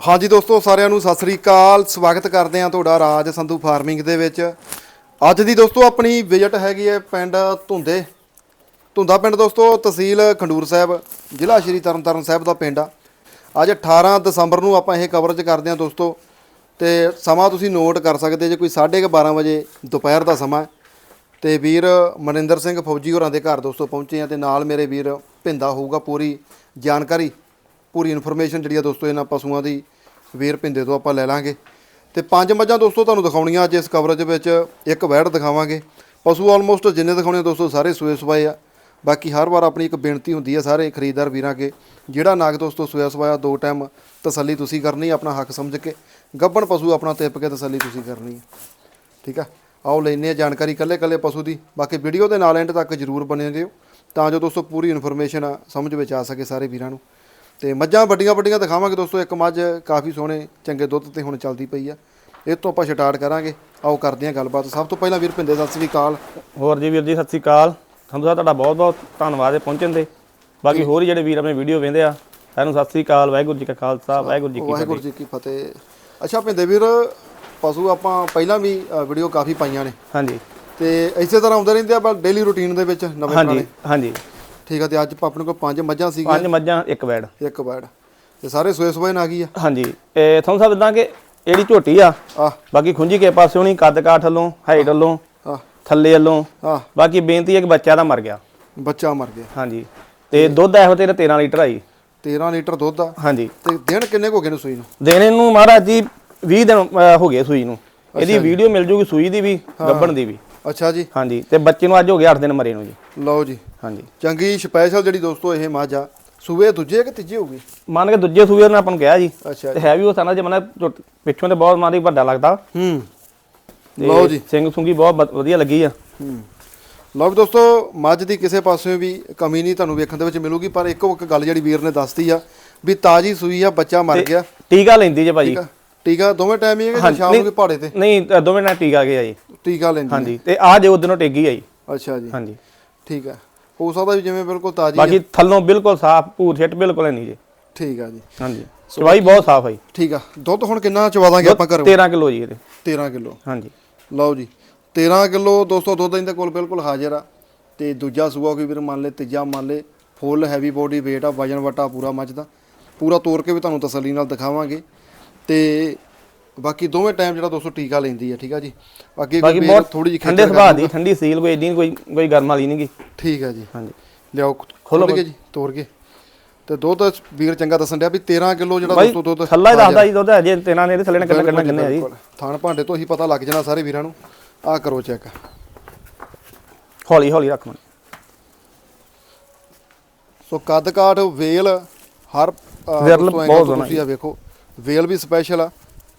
ਹਾਂਜੀ ਦੋਸਤੋ, ਸਾਰਿਆਂ ਨੂੰ ਸਤਿ ਸ੍ਰੀ ਅਕਾਲ। ਸਵਾਗਤ ਕਰਦੇ ਹਾਂ ਤੁਹਾਡਾ ਰਾਜ ਸੰਧੂ ਫਾਰਮਿੰਗ ਦੇ ਵਿੱਚ। ਅੱਜ ਦੀ ਦੋਸਤੋ, ਆਪਣੀ ਵਿਜ਼ਿਟ ਹੈਗੀ ਹੈ ਪਿੰਡ ਧੁੰਦੇ। ਧੁੰਦਾ ਪਿੰਡ ਦੋਸਤੋ, ਤਹਿਸੀਲ ਖੰਡੂਰ ਸਾਹਿਬ, ਜ਼ਿਲ੍ਹਾ ਸ਼੍ਰੀ ਤਰਨਤਾਰਨ ਸਾਹਿਬ ਦਾ ਪਿੰਡ ਆ। ਅੱਜ 18 ਦਸੰਬਰ ਨੂੰ ਆਪਾਂ ਇਹ ਕਵਰੇਜ ਕਰਦੇ ਹਾਂ ਦੋਸਤੋ। ਤੇ ਸਮਾਂ ਤੁਸੀਂ ਨੋਟ ਕਰ ਸਕਦੇ ਜੇ ਕੋਈ 12:30 ਵਜੇ ਦੁਪਹਿਰ ਦਾ ਸਮਾਂ ਹੈ। ਤੇ ਵੀਰ ਮਨਿੰਦਰ ਸਿੰਘ ਫੌਜੀ ਹੋਰਾਂ ਦੇ ਘਰ ਦੋਸਤੋ ਪਹੁੰਚੇ ਆ ਤੇ ਨਾਲ ਮੇਰੇ ਵੀਰ ਭਿੰਦਾ ਹੋਊਗਾ, ਪੂਰੀ ਜਾਣਕਾਰੀ। ਪੂਰੀ ਇਨਫੋਰਮੇਸ਼ਨ ਜਿਹੜੀ ਆ ਦੋਸਤੋ ਇਹਨਾਂ ਪਸ਼ੂਆਂ ਦੀ ਵੀਰ ਭਿੰਦੇ ਤੋਂ ਆਪਾਂ ਲੈ ਲਾਂਗੇ। ਤੇ ਪੰਜ ਮੱਝਾਂ ਦੋਸਤੋ ਤੁਹਾਨੂੰ ਦਿਖਾਉਣੀਆਂ ਅੱਜ ਇਸ ਕਵਰੇਜ ਵਿੱਚ, ਇੱਕ ਵੈੜ ਦਿਖਾਵਾਂਗੇ। ਪਸ਼ੂ ਆਲਮੋਸਟ ਜਿੰਨੇ ਦਿਖਾਉਣੇ ਦੋਸਤੋ ਸਾਰੇ ਸੂਏ ਸਵਾਏ ਆ। ਬਾਕੀ ਹਰ ਵਾਰ ਆਪਣੀ ਇੱਕ ਬੇਨਤੀ ਹੁੰਦੀ ਹੈ ਸਾਰੇ ਖਰੀਦਦਾਰ ਵੀਰਾਂ ਅੱਗੇ, ਜਿਹੜਾ ਨਾਗ ਦੋਸਤੋ ਸੂਆ ਸਵਾਇਆ ਦੋ ਟਾਈਮ ਤਸੱਲੀ ਤੁਸੀਂ ਕਰਨੀ ਆਪਣਾ ਹੱਕ ਸਮਝ ਕੇ। ਗੱਬਣ ਪਸ਼ੂ ਆਪਣਾ ਤਿੱਪ ਕੇ ਤਸੱਲੀ ਤੁਸੀਂ ਕਰਨੀ ਹੈ ਠੀਕ ਆ? ਆਓ ਲੈਨੇ ਆ ਜਾਣਕਾਰੀ ਕੱਲੇ ਕੱਲੇ ਪਸ਼ੂ ਦੀ। ਬਾਕੀ ਵੀਡੀਓ ਦੇ ਨਾਲ ਐਂਡ ਤੱਕ ਜਰੂਰ ਬਣੇ ਰਹੋ, ਤਾਂ ਜੋ ਦੋਸਤੋ ਪੂਰੀ ਇਨਫੋਰਮੇਸ਼ਨ ਸਮਝ ਵਿੱਚ ਆ ਸਕੇ ਸਾਰੇ ਵੀਰਾਂ ਨੂੰ। ਤੇ ਮੱਝਾਂ ਵੱਡੀਆਂ ਵੱਡੀਆਂ ਦਿਖਾਵਾਂਗੇ ਦੋਸਤੋ ਇੱਕ ਮੱਝ ਕਾਫੀ ਸੋਹਣੇ ਚੰਗੇ ਦੁੱਧ ਤੇ ਹੁਣ ਚੱਲਦੀ ਪਈ ਆ। ਇਹ ਤੋਂ ਆਪਾਂ ਸਟਾਰਟ ਕਰਾਂਗੇ। ਆਓ ਕਰਦੇ ਹਾਂ ਗੱਲਬਾਤ। ਸਭ ਤੋਂ ਪਹਿਲਾਂ ਵੀਰ ਭਿੰਦੇ ਸਤਿ ਸ੍ਰੀ ਅਕਾਲ। ਹੋਰ ਜੀ ਵੀਰ ਜੀ ਸਤਿ ਸ੍ਰੀ ਅਕਾਲ। ਸਾਹਿਬ ਤੁਹਾਡਾ ਬਹੁਤ ਬਹੁਤ ਧੰਨਵਾਦ ਹੈ ਪਹੁੰਚਣ ਦੇ। ਬਾਕੀ ਹੋਰ ਜਿਹੜੇ ਵੀਰ ਆਪਣੇ ਵੀਡੀਓ ਵੇਖਦੇ ਆ ਸਾਰਿਆਂ ਨੂੰ ਸਤਿ ਸ੍ਰੀ ਅਕਾਲ ਵਾਹਿਗੁਰੂ ਜੀ ਕਾ ਖਾਲਸਾ ਵਾਹਿਗੁਰੂ ਜੀ ਕੀ ਵਾਹਿਗੁਰੂ ਜੀ ਕੀ ਫਤਿਹ। ਅੱਛਾ ਭਿੰਦੇ ਵੀਰ ਪਸ਼ੂ ਆਪਾਂ ਪਹਿਲਾਂ ਵੀ ਵੀਡੀਓ ਕਾਫੀ ਪਾਈਆਂ ਨੇ। ਫਤਿਹ ਹਾਂਜੀ। ਤੇ ਇਸੇ ਤਰ੍ਹਾਂ ਆਉਂਦੇ ਰਹਿੰਦੇ ਆਪਾਂ ਡੇਲੀ ਰੂਟੀਨ ਦੇ ਵਿੱਚ ਨਵੇਂ ਹਾਂਜੀ ਹਾਂਜੀ। ਠੀਕ ਆ ਤੇ ਅੱਜ ਆਪਾਂ ਆਪਣੇ ਕੋਲ ਪੰਜ ਮੱਝਾਂ ਸੀਗੀਆਂ। ਪੰਜ ਮੱਝਾਂ ਇੱਕ ਵੈੜ। ਇੱਕ ਬੈਡ ਤੇ ਸਾਰੇ ਸੋਏ ਸੋਏ ਨਾ ਗਈ ਆ। ਹਾਂਜੀ ਇਹ ਤੁਹਾਨੂੰ ਸਾਹਿਬ ਇਦਾਂ ਕਿ ਜਿਹੜੀ ਝੋਟੀ ਆ ਆ ਬਾਕੀ ਖੁੰਜੀ ਕੇ ਪਾਸਿਓਂ ਨਹੀਂ ਕੱਦ ਕਾਠ ਵੱਲੋਂ ਹਾਈਟ ਵੱਲੋਂ ਆ ਥੱਲੇ ਵੱਲੋਂ ਆ ਬਾਕੀ ਬੇਨਤੀ ਹੈ ਕਿ ਬੱਚਾ ਦਾ ਮਰ ਗਿਆ। ਬੱਚਾ ਮਰ ਗਿਆ। ਹਾਂਜੀ ਤੇ ਦੁੱਧ ਇਹੋ ਤੇਰੇ 13 ਲੀਟਰ ਆਈ 13 ਲੀਟਰ ਦੁੱਧ ਆ। ਹਾਂਜੀ। ਤੇ ਦਿਨ ਕਿੰਨੇ ਹੋ ਗਏ ਨੇ ਸੂਈ ਨੂੰ? ਦੇਣੇ ਨੂੰ ਮਹਾਰਾਜ ਜੀ 20 ਦਿਨ ਹੋ ਗਏ ਸੂਈ ਨੂੰ। ਇਹਦੀ ਵੀਡੀਓ ਮਿਲ ਜੂਗੀ ਸੂਈ ਦੀ ਵੀ ਗੱਬਣ ਦੀ ਵੀ। ਅੱਛਾ ਜੀ। ਹਾਂਜੀ ਤੇ ਬੱਚੇ ਨੂੰ ਅੱਜ ਹੋ ਗਿਆ 8 ਦਿਨ ਮਰੇ ਨੂੰ ਜੀ। ਲਓ ਜੀ। ਹਾਂਜੀ। ਚੰਗੀ ਸਪੈਸ਼ਲ ਜਿਹੜੀ ਦੋਸਤੋ ਇਹ ਮੱਝ ਸੂਏ ਦੂਜੇ ਕਿ ਤੀਜੇ ਹੋਊਗੀ? ਮੰਨ ਕੇ ਦੂਜੇ ਸੂਏ ਨੇ ਆਪਾਂ ਨੂੰ ਕਿਹਾ ਜੀ। ਅੱਛਾ ਤੇ ਹੈ ਵੀ ਉਹ ਸਾਨਾ ਜੇ ਮਨ ਪਿੱਛੋਂ ਤੇ ਬਹੁਤ ਮਾਰੀ ਵੱਡਾ ਲੱਗਦਾ। ਹੂੰ। ਲਓ ਜੀ। ਸਿੰਘ ਸੁੰਗੀ ਬਹੁਤ ਵਧੀਆ ਲੱਗੀ ਆ। ਹੂੰ। ਲਓ ਵੀ ਦੋਸਤੋ ਮੱਝ ਦੀ ਕਿਸੇ ਪਾਸਿਓਂ ਵੀ ਕਮੀ ਨਹੀਂ ਤੁਹਾਨੂੰ ਵੇਖਣ ਦੇ ਵਿੱਚ ਮਿਲੂਗੀ ਪਰ ਇੱਕੋ ਇੱਕ ਗੱਲ ਜਿਹੜੀ ਵੀਰ ਨੇ ਦੱਸਤੀ ਆ ਵੀ ਤਾਜੀ ਸੂਈ ਆ ਬੱਚਾ ਮਰ ਗਿਆ। ਟੀਕਾ ਲੈਂਦੀ ਜੇ ਭਾਜੀ। ਟੀਕਾ ਦੋਵੇਂ ਟਾਈਮ ਹੀ ਹੈ ਕਿ ਸ਼ਾਮ ਨੂੰ ਪਹਾੜੇ ਤੇ? ਨਹੀਂ ਦੋਵੇਂ ਨਾਲ ਟੀਕਾ ਗਿਆ ਜੀ। ਟੀਕਾ ਲੈਂਦੀ। ਹਾਂਜੀ ਤੇ ਆ ਜੇ ਉਦੋਂ ਟੇਗੀ ਆਈ ਅੱਛਾ ਜੀ। ਹਾਂਜੀ। ਠੀਕ ਆ ਹੋ ਸਕਦਾ ਵੀ ਜਿਵੇਂ ਬਿਲਕੁਲ ਤਾਜੀ ਬਾਕੀ ਥੱਲੋਂ ਬਿਲਕੁਲ ਸਾਫ਼ ਭੂਰ ਛਿੱਟ ਬਿਲਕੁਲ ਨਹੀਂ ਜੀ। ਠੀਕ ਆ ਜੀ। ਹਾਂਜੀ। ਚਵਾਈ ਬਹੁਤ ਸਾਫ਼ ਆਈ ਠੀਕ ਆ। ਦੁੱਧ ਹੁਣ ਕਿੰਨਾ ਚਵਾਦਾਂਗੇ ਆਪਾਂ ਘਰੋਂ? 13 ਕਿਲੋ ਜੀ ਇਹਦੇ। 13 ਕਿਲੋ। ਹਾਂਜੀ। ਲਓ ਜੀ। 13 ਕਿਲੋ ਦੋਸਤੋ ਦੁੱਧ ਇਹਦੇ ਕੋਲ ਬਿਲਕੁਲ ਹਾਜ਼ਰ ਆ। ਤੇ ਦੂਜਾ ਸੂਆ ਕੋਈ ਵੀਰ ਮੰਨ ਲੇ ਤੀਜਾ ਮੰਨ ਲੇ ਫੁੱਲ ਹੈਵੀ ਬੋਡੀ weight ਆ ਵਜਨ ਵਟਾ ਪੂਰਾ ਮੱਝ ਦਾ ਪੂਰਾ ਤੋੜ ਕੇ ਵੀ ਤੁਹਾਨੂੰ ਤਸੱਲੀ ਨਾਲ ਦਿਖਾਵਾਂਗੇ। ਤੇ ਬਾਕੀ ਦੋਵੇਂ ਟਾਈਮ ਜਿਹੜਾ ਦੋਸਤੋ ਟੀਕਾ ਲੈਂਦੀ ਆ ਠੀਕ ਆ ਜੀ? ਅੱਗੇ ਬਾਕੀ ਕੋਈ ਬਹੁਤ ਥੋੜੀ ਜਿਹੀ ਠੰਡੇ ਸੁਭਾਅ ਦੀ ਠੰਡੀ ਸੀਲ ਕੋਈ ਨੀ ਕੋਈ ਕੋਈ ਗਰਮ ਵਾਲੀ ਨਹੀਂਗੀ ਠੀਕ ਆ ਜੀ। ਹਾਂਜੀ। ਲਿਆਓ ਖੋਲ ਕੇ ਜੀ ਤੋੜ ਕੇ। ਤੇ ਦੁੱਧ ਵੀਰ ਚੰਗਾ ਦੱਸਣ ਡਿਆ ਵੀ 13 ਕਿਲੋ ਜਿਹੜਾ ਦੋਸਤੋ ਦੁੱਧ ਥੱਲਾ ਹੀ ਦੱਸਦਾ ਜੀ ਦੁੱਧ ਅਜੇ ਤੇਨਾਂ ਨੇ ਇਹਦੇ ਥੱਲੇ ਨੇ ਕਿੰਨਾ ਕਿੰਨਾ ਕਿੰਨੇ ਆ ਜੀ। ਥਾਣ ਭਾਂਡੇ ਤੋਂ ਹੀ ਪਤਾ ਲੱਗ ਜਾਣਾ ਸਾਰੇ ਵੀਰਾਂ ਨੂੰ। ਆਹ ਕਰੋ ਚੈੱਕ। ਹੌਲੀ ਹੌਲੀ ਰੱਖ ਮਨ ਸੋ ਕੱਦ ਕਾਠ ਵੇਲ ਹਰ angle ਬਹੁਤ ਸੋਹਣਾ ਤੁਸੀਂ ਆ ਵੇਖੋ। ਵੇਲ ਵੀ ਸਪੈਸ਼ਲ ਆ,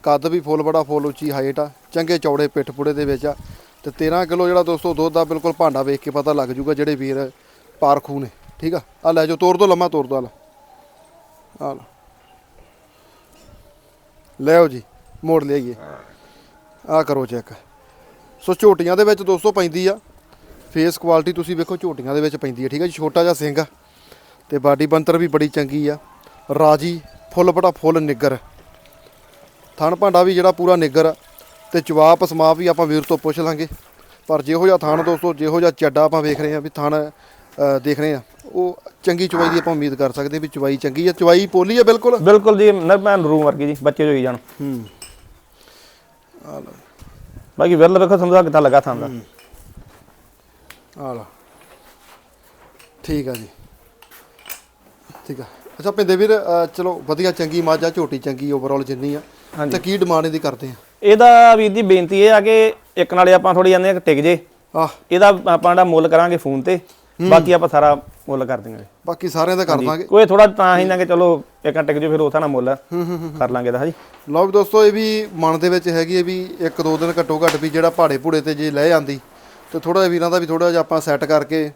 ਕੱਦ ਵੀ ਫੁੱਲ, ਬੜਾ ਫੁੱਲ ਉੱਚੀ ਹਾਈਟ ਆ, ਚੰਗੇ ਚੌੜੇ ਪਿੱਠ ਪੁੜੇ ਦੇ ਵਿੱਚ ਆ। ਤੇ 13 ਕਿਲੋ ਜਿਹੜਾ ਦੋਸਤੋ ਦੁੱਧ ਦਾ ਬਿਲਕੁਲ ਭਾਂਡਾ ਵੇਖ ਕੇ ਪਤਾ ਲੱਗ ਜੂਗਾ ਜਿਹੜੇ ਵੀਰ ਪਾਰਖੂ ਨੇ, ਠੀਕ ਆ? ਆ ਲੈ ਜੋ ਤੋੜ ਦੋ, ਲੰਮਾ ਤੋੜ ਦੋ, ਆ ਲੈ। ਆ ਲਓ। ਲਿਆਓ ਜੀ, ਮੋੜ ਲਿਆਈਏ। ਆ ਕਰੋ ਚੈੱਕ ਸੋ ਝੋਟੀਆਂ ਦੇ ਵਿੱਚ ਦੋਸਤੋ ਪੈਂਦੀ ਆ ਫੇਸ ਕੁਆਲਿਟੀ ਤੁਸੀਂ ਵੇਖੋ ਝੋਟੀਆਂ ਦੇ ਵਿੱਚ ਪੈਂਦੀ ਆ, ਠੀਕ ਆ ਜੀ? ਛੋਟਾ ਜਿਹਾ ਸਿੰਘ ਆ, ਤੇ ਬਾਡੀ ਬੰਤਰ ਵੀ ਬੜੀ ਚੰਗੀ ਆ। ਰਾਜੀ ਫੁੱਲ ਬੜਾ ਫੁੱਲ ਨਿੱਗਰ। ਥਣ ਭਾਂਡਾ ਵੀ ਜਿਹੜਾ ਪੂਰਾ ਨਿੱਗਰ ਆ ਤੇ ਜਵਾਬ ਪਸਮਾਪ ਵੀ ਆਪਾਂ ਵੀਰ ਤੋਂ ਪੁੱਛ ਲਾਂਗੇ। ਪਰ ਜਿਹੋ ਜਿਹਾ ਥਣ ਦੋਸਤੋ ਜਿਹੋ ਜਿਹਾ ਚੱਡਾ ਆਪਾਂ ਵੇਖ ਰਹੇ ਆ ਵੀ ਥਣ ਦੇਖ ਰਹੇ ਆ ਉਹ ਚੰਗੀ ਚਵਾਈ ਦੀ ਆਪਾਂ ਉਮੀਦ ਕਰ ਸਕਦੇ ਵੀ ਚਵਾਈ ਚੰਗੀ ਆ। ਚਵਾਈ ਪੋਲੀ ਆ ਬਿਲਕੁਲ? ਬਿਲਕੁਲ ਜੀ ਨਰਮੈਨ ਰੂਮ ਵਰਗੀ ਜੀ ਬੱਚੇ ਹੋਈ ਜਾਣ। ਹੂੰ। ਬਾਕੀ ਵਿਰਲ ਵੇਖੋ ਸਮਝਾ ਕਿੱਦਾਂ ਲੱਗਾ ਥਾਂ ਦਾ। ਆ ਲਾ ਠੀਕ ਆ ਜੀ। ਠੀਕ ਆ। ਅੱਛਾ ਪਿੰਦੇ ਵੀਰ ਅ, ਚਲੋ ਵਧੀਆ ਚੰਗੀ ਆ ਝੋਟੀ ਚੰਗੀ ਓਵਰਆਲ ਜਿੰਨੀ ਆ। ਤੇ ਕੀ ਡਿਮਾਂਡ ਇਹਦੀ ਕਰਦੇ ਆ? ਇਹਦਾ ਵੀਰ ਦੀ ਬੇਨਤੀ ਇਹ ਆ ਕਿ ਇੱਕ ਨਾਲੇ ਆਪਾਂ ਥੋੜੀ ਜਾਂਦੇ ਆ ਟਿਕ ਜੇ। ਆਹ। ਇਹਦਾ ਆਪਾਂ ਜਿਹੜਾ ਮੁੱਲ ਕਰਾਂਗੇ ਫੋਨ ਤੇ ਬਾਕੀ ਆਪਾਂ ਸਾਰਾ ਮੁੱਲ ਕਰ ਦਿੰਗੇ ਬਾਕੀ ਸਾਰਿਆਂ ਦਾ ਕਰ ਦਾਂਗੇ। ਕੋਈ ਥੋੜਾ ਤਾਂ ਹੀ ਨਾ ਕਿ ਚਲੋ ਇੱਕ ਟਿਕ ਜੇ ਫਿਰ ਉਥਾ ਨਾ ਮੁੱਲ ਕਰ ਲਾਂਗੇ ਦਾ ਹਾਂਜੀ। ਲਓ ਵੀ ਦੋਸਤੋ ਇਹ ਵੀ ਮਨ ਦੇ ਵਿੱਚ ਹੈਗੀ ਹੈ ਵੀ ਇੱਕ ਦੋ ਦਿਨ ਘੱਟੋ ਘੱਟ ਵੀ ਜਿਹੜਾ ਪਹਾੜੇ ਭੂੜੇ ਤੇ ਜੇ ਲੈ ਜਾਂਦੀ ਤੇ ਥੋੜਾ ਵੀਰਾਂ ਦਾ ਵੀ ਥੋੜਾ ਜਿਹਾ ਆਪਾਂ ਸੈੱਟ ਕਰਕੇ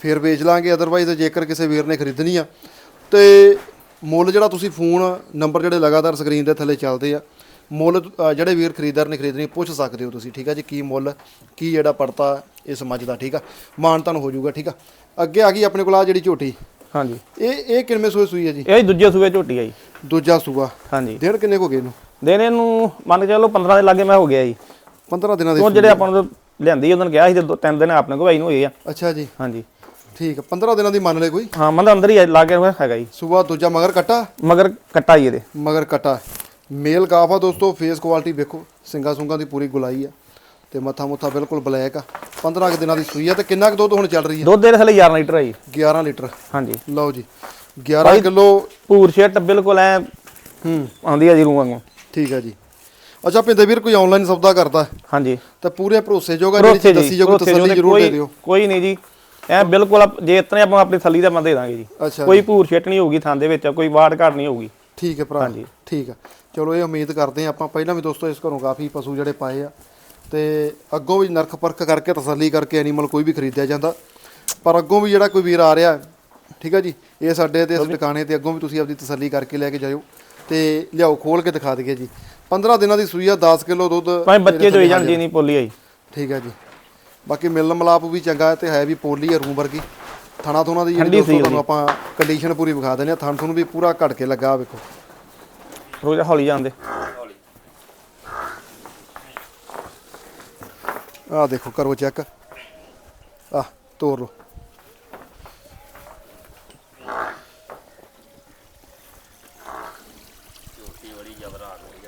ਫਿਰ ਵੇਚ ਲਾਂਗੇ। ਅਦਰਵਾਈਜ਼ ਜੇਕਰ ਕਿਸੇ ਵੀਰ ਨੇ ਖਰੀਦਣੀ ਆ ਤੇ ਮੁੱਲ ਜਿਹੜਾ ਤੁਸੀਂ ਫੋਨ ਨੰਬਰ ਜਿਹੜੇ ਲਗਾਤਾਰ ਸਕਰੀਨ ਦੇ ਥੱਲੇ ਚੱਲਦੇ ਆ ਮੁੱਲ ਜਿਹੜੇ ਵੀਰ ਖਰੀਦਦਾਰ ਨੇ ਖਰੀਦਣੀ ਪੁੱਛ ਸਕਦੇ ਹੋ ਤੁਸੀਂ ਠੀਕ ਆ ਜੀ ਕੀ ਮੁੱਲ ਕੀ ਜਿਹੜਾ ਪੜਤਾ ਇਸ ਮੱਝ ਦਾ ਠੀਕ ਆ? ਮਾਨ ਤੁਹਾਨੂੰ ਹੋ ਜਾਊਗਾ ਠੀਕ ਆ? ਅੱਗੇ ਆ ਗਈ ਆਪਣੇ ਕੋਲ ਆ ਜਿਹੜੀ ਝੋਟੀ। ਹਾਂਜੀ। ਇਹ ਇਹ ਕਿੰਨੇ ਸੂਏ ਸੂਈ ਹੈ ਜੀ? ਇਹ ਦੂਜੇ ਸੂਏ ਝੋਟੀ ਆ ਜੀ। ਦੂਜਾ ਸੂਆ। ਹਾਂਜੀ। ਦਿਨ ਕਿੰਨੇ ਕੁ ਹੋ ਗਏ ਇਹਨੂੰ? ਦਿਨ ਇਹਨੂੰ ਮੰਨ ਕੇ ਚੱਲੋ 15 ਦੇ ਲਾਗੇ ਮੈਂ ਹੋ ਗਿਆ ਜੀ। 15 ਦਿਨਾਂ ਦੇ ਉਹ ਜਿਹੜੇ ਆਪਾਂ ਨੂੰ ਲਿਆਂਦੀ ਉਹਨਾਂ ਨੇ ਕਿਹਾ ਸੀ ਤੇ ਤਿੰਨ ਦਿਨ ਆਪਣੇ ਕੋਲ ਆਈ ਨੂੰ ਹੋਏ ਆ। ਅੱਛਾ ਜੀ। ਹਾਂਜੀ। ਠੀਕ ਹੈ 15 ਦਿਨਾਂ ਦੀ ਮੰਨ ਲੈ ਕੋਈ। ਹਾਂ ਮੰਦਾ ਅੰਦਰ ਹੀ ਲਾਗੇ ਹੈਗਾ ਜੀ। ਸੂਆ ਦੂਜਾ ਮਗਰ ਕੱਟਾ? ਮਗਰ ਕੱਟਾ ਜੀ ਇਹਦੇ। ਮਗਰ ਕਟਾ। ਮੇਲ ਕਾਫ ਆ ਦੋਸਤੋ ਫੇਸ ਕੁਆਲਿਟੀ ਵੇਖੋ ਸਿੰਗਾ ਸੁੰਗਾ ਦੀ ਪੂਰੀ ਗੁਲਾਈ ਆ। ਤੇ ਮੱਥਾ ਮੁੱਥਾ ਬਿਲਕੁਲ ਬਲੈਕ ਆ। 15 ਕੁ ਦਿਨਾਂ ਦੀ ਸੂਈ ਆ ਤੇ ਕਿੰਨਾ ਕੁ ਦੁੱਧ ਹੁਣ ਚੱਲ ਰਹੀ ਦੁੱਧ ਦੇ ਥੱਲੇ 11 ਲੀਟਰ ਆ ਜੀ। ਹੈ 11 ਲੀਟਰ। ਹਾਂਜੀ। ਲਓ ਜੀ 11 ਕਿਲੋ ਪੂਰ ਸ਼ੇਟ ਬਿਲਕੁਲ ਐ ਹੂੰ। ਆਉਂਦੀ ਆ ਜੀ ਰੂਹ ਵਾਂਗੂ। ਠੀਕ ਆ ਜੀ। ਅੱਛਾ ਪਿੰਦੇ ਵੀਰ ਕੋਈ ਆਨਲਾਈਨ ਸੌਦਾ ਕਰਦਾ? ਹੈ ਹਾਂਜੀ। ਤਾਂ ਪੂਰੇ ਭਰੋਸੇਯੋਗ ਆ ਜਿਹੜੀ ਦੱਸੀ ਜੋ ਕੋਈ ਤਸੱਲੀ ਜ਼ਰੂਰ ਦੇ ਦਿਓ। ਕੋਈ ਨਹੀਂ ਜੀ। ਐ ਬਿਲਕੁਲ ਜੇ ਇਤਨੇ ਆਪਾਂ ਆਪਣੀ ਥੱਲੀ ਦਾ ਮੈਂ ਦੇ ਦਾਂਗੇ ਜੀ। ਕੋਈ ਭੂਰ ਛੇਟ ਨਹੀਂ ਹੋਊਗੀ ਥਾਂ ਦੇ ਵਿੱਚ ਕੋਈ ਵਾੜ ਘਾਟ ਨਹੀਂ ਹੋਊਗੀ। ਠੀਕ ਹੈ ਭਰਾ ਹਾਂਜੀ। ਠੀਕ ਆ ਚਲੋ ਇਹ ਉਮੀਦ ਕਰਦੇ ਆ ਆਪਾਂ ਪਹਿਲਾਂ ਵੀ ਦੋਸਤੋ ਇਸ ਘਰੋਂ ਕਾਫੀ ਪਸ਼ੂ ਜਿਹੜੇ ਪਾਏ ਆ। ਤੇ ਅੱਗੋਂ ਵੀ ਨਰਖ ਪਰਖ ਕਰਕੇ ਤਸੱਲੀ ਕਰਕੇ ਐਨੀਮਲ ਕੋਈ ਵੀ ਖਰੀਦਿਆ ਜਾਂਦਾ। ਪਰ ਅੱਗੋਂ ਵੀ ਜਿਹੜਾ ਕੋਈ ਵੀਰ ਆ ਰਿਹਾ ਠੀਕ ਆ ਜੀ ਇਹ ਸਾਡੇ ਤੇ ਇਸ ਟਿਕਾਣੇ ਤੇ ਅੱਗੋਂ ਵੀ ਤੁਸੀਂ ਆਪਦੀ ਤਸੱਲੀ ਕਰਕੇ ਲੈ ਕੇ ਜਾਇਓ। ਤੇ ਲਿਆਓ ਖੋਲ ਕੇ ਦਿਖਾ ਦਈਏ ਜੀ। 15 ਦਿਨਾਂ ਦੀ ਸੂਈ ਆ 10 ਕਿਲੋ ਦੁੱਧ ਭਾਵੇਂ ਬੱਚੇ ਜੋ ਜਾਣ ਜੀ ਨਹੀਂ ਪੋਲੀ ਆਈ। ਠੀਕ ਆ ਜੀ। ਬਾਕੀ ਮਿਲਣ ਮਲਾਪ ਵੀ ਚੰਗਾ ਹੈ ਤੇ ਹੈ ਵੀ ਪੋਲੀ ਆ ਰੂਮ ਵਰਗੀ। ਥਣਾ ਥੋਣਾ ਦੀ ਜਿਹੜੀ ਦੋਸਤੋ ਤੁਹਾਨੂੰ ਆਪਾਂ ਕੰਡੀਸ਼ਨ ਪੂਰੀ ਵਿਖਾ ਦਿੰਦੇ ਆ ਥਣ ਥਣ ਵੀ ਪੂਰਾ ਘਟ ਕੇ ਲੱਗਾ ਵੇਖੋ। ਰੋਜ਼ ਹੌਲੀ ਜਾਂਦੇ। ਆਹ ਦੇਖੋ ਕਰੋ ਚੈੱਕ। ਆਹ ਤੋੜ ਲਓ।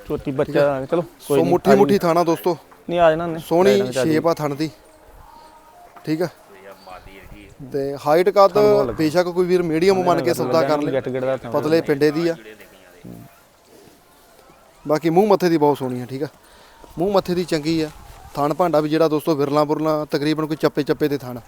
ਛੋਟੀ ਬੱਚਾ ਚਲੋ ਕੋਈ ਸੋ ਮੁੱਠੀ ਮੁੱਠੀ ਥਾਣਾ ਦੋਸਤੋ। ਨਹੀਂ ਆ ਜਾਣਾ ਨੇ ਸੋਹਣੀ ਸ਼ੇਪ ਆ ਥਣ ਦੀ। ਠੀਕ ਆ? ਤੇ ਹਾਈਟ ਕੱਦ ਬੇਸ਼ੱਕ ਕੋਈ ਵੀਰ ਮੀਡੀਅਮ ਮੰਨ ਕੇ ਸੌਦਾ ਕਰ ਲੇ। ਪਤਲੇ ਪਿੰਡੇ ਦੀ ਆ। ਬਾਕੀ ਮੂੰਹ ਮੱਥੇ ਦੀ ਬਹੁਤ ਸੋਹਣੀ ਆ ਠੀਕ ਆ? ਮੂੰਹ ਮੱਥੇ ਦੀ ਚੰਗੀ ਆ। ਥਣ ਭਾਂਡਾ ਵੀ ਜਿਹੜਾ ਦੋਸਤੋ ਵਿਰਲਾ ਬੁਰਲਾ ਤਕਰੀਬਨ ਕੋਈ ਚੱਪੇ ਚੱਪੇ ਦੇ ਥਣ।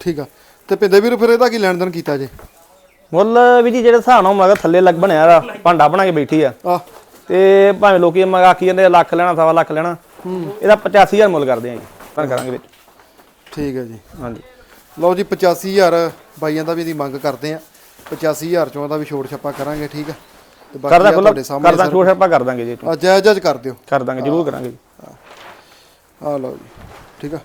ਠੀਕ ਆ। ਤੇ ਪਿੰਦੇ ਵੀਰ ਫਿਰ ਇਹਦਾ ਕੀ ਲੈਣ ਦੇਣ ਕੀਤਾ ਜੇ? ਮੁੱਲ ਵੀ ਜੀ ਜਿਹੜੇ ਹਿਸਾਬ ਨਾਲ ਮਗਾ ਥੱਲੇ ਲੱਗ ਬਣਿਆ ਦਾ ਭਾਂਡਾ ਬਣਾ ਕੇ ਬੈਠੀ ਆ। ਆ। ਤੇ ਭਾਵੇਂ ਲੋਕੀ ਮਗਾ ਆਖੀ ਜਾਂਦੇ ਆ, ਲੱਖ ਲੈਣਾ ਸਵਾ ਲੱਖ ਲੈਣਾ। ਇਹਦਾ 85000 ਮੁੱਲ ਕਰਦੇ ਆ ਜੀ ਪਰ ਕਰਾਂਗੇ ਵਿੱਚ। ਠੀਕ ਹੈ ਜੀ। ਹਾਂਜੀ। ਲਓ ਜੀ 85000 ਬਾਈਆਂ ਦਾ ਵੀ ਇਹਦੀ ਮੰਗ ਕਰਦੇ ਆ। 85000 ਚੋਂ ਦਾ ਵੀ ਛੋੜ ਛੱਪਾ ਕਰਾਂਗੇ ਠੀਕ ਆ। ਤੇ ਬਾਕੀ ਕਰਦਾ ਆ ਖੁੱਲਾ ਤੁਹਾਡੇ ਸਾਹਮਣੇ ਕਰਦਾ ਛੋਟ ਆਪਾਂ ਕਰ ਦਾਂਗੇ ਜੀ। ਆ ਜਾਇਜ਼ ਜਾਇਜ਼ ਕਰ ਦਿਓ। ਕਰ ਦਾਂਗੇ ਜ਼ਰੂਰ ਕਰਾਂਗੇ ਜੀ। ਆ ਲਓ ਜੀ ਠੀਕ ਆ।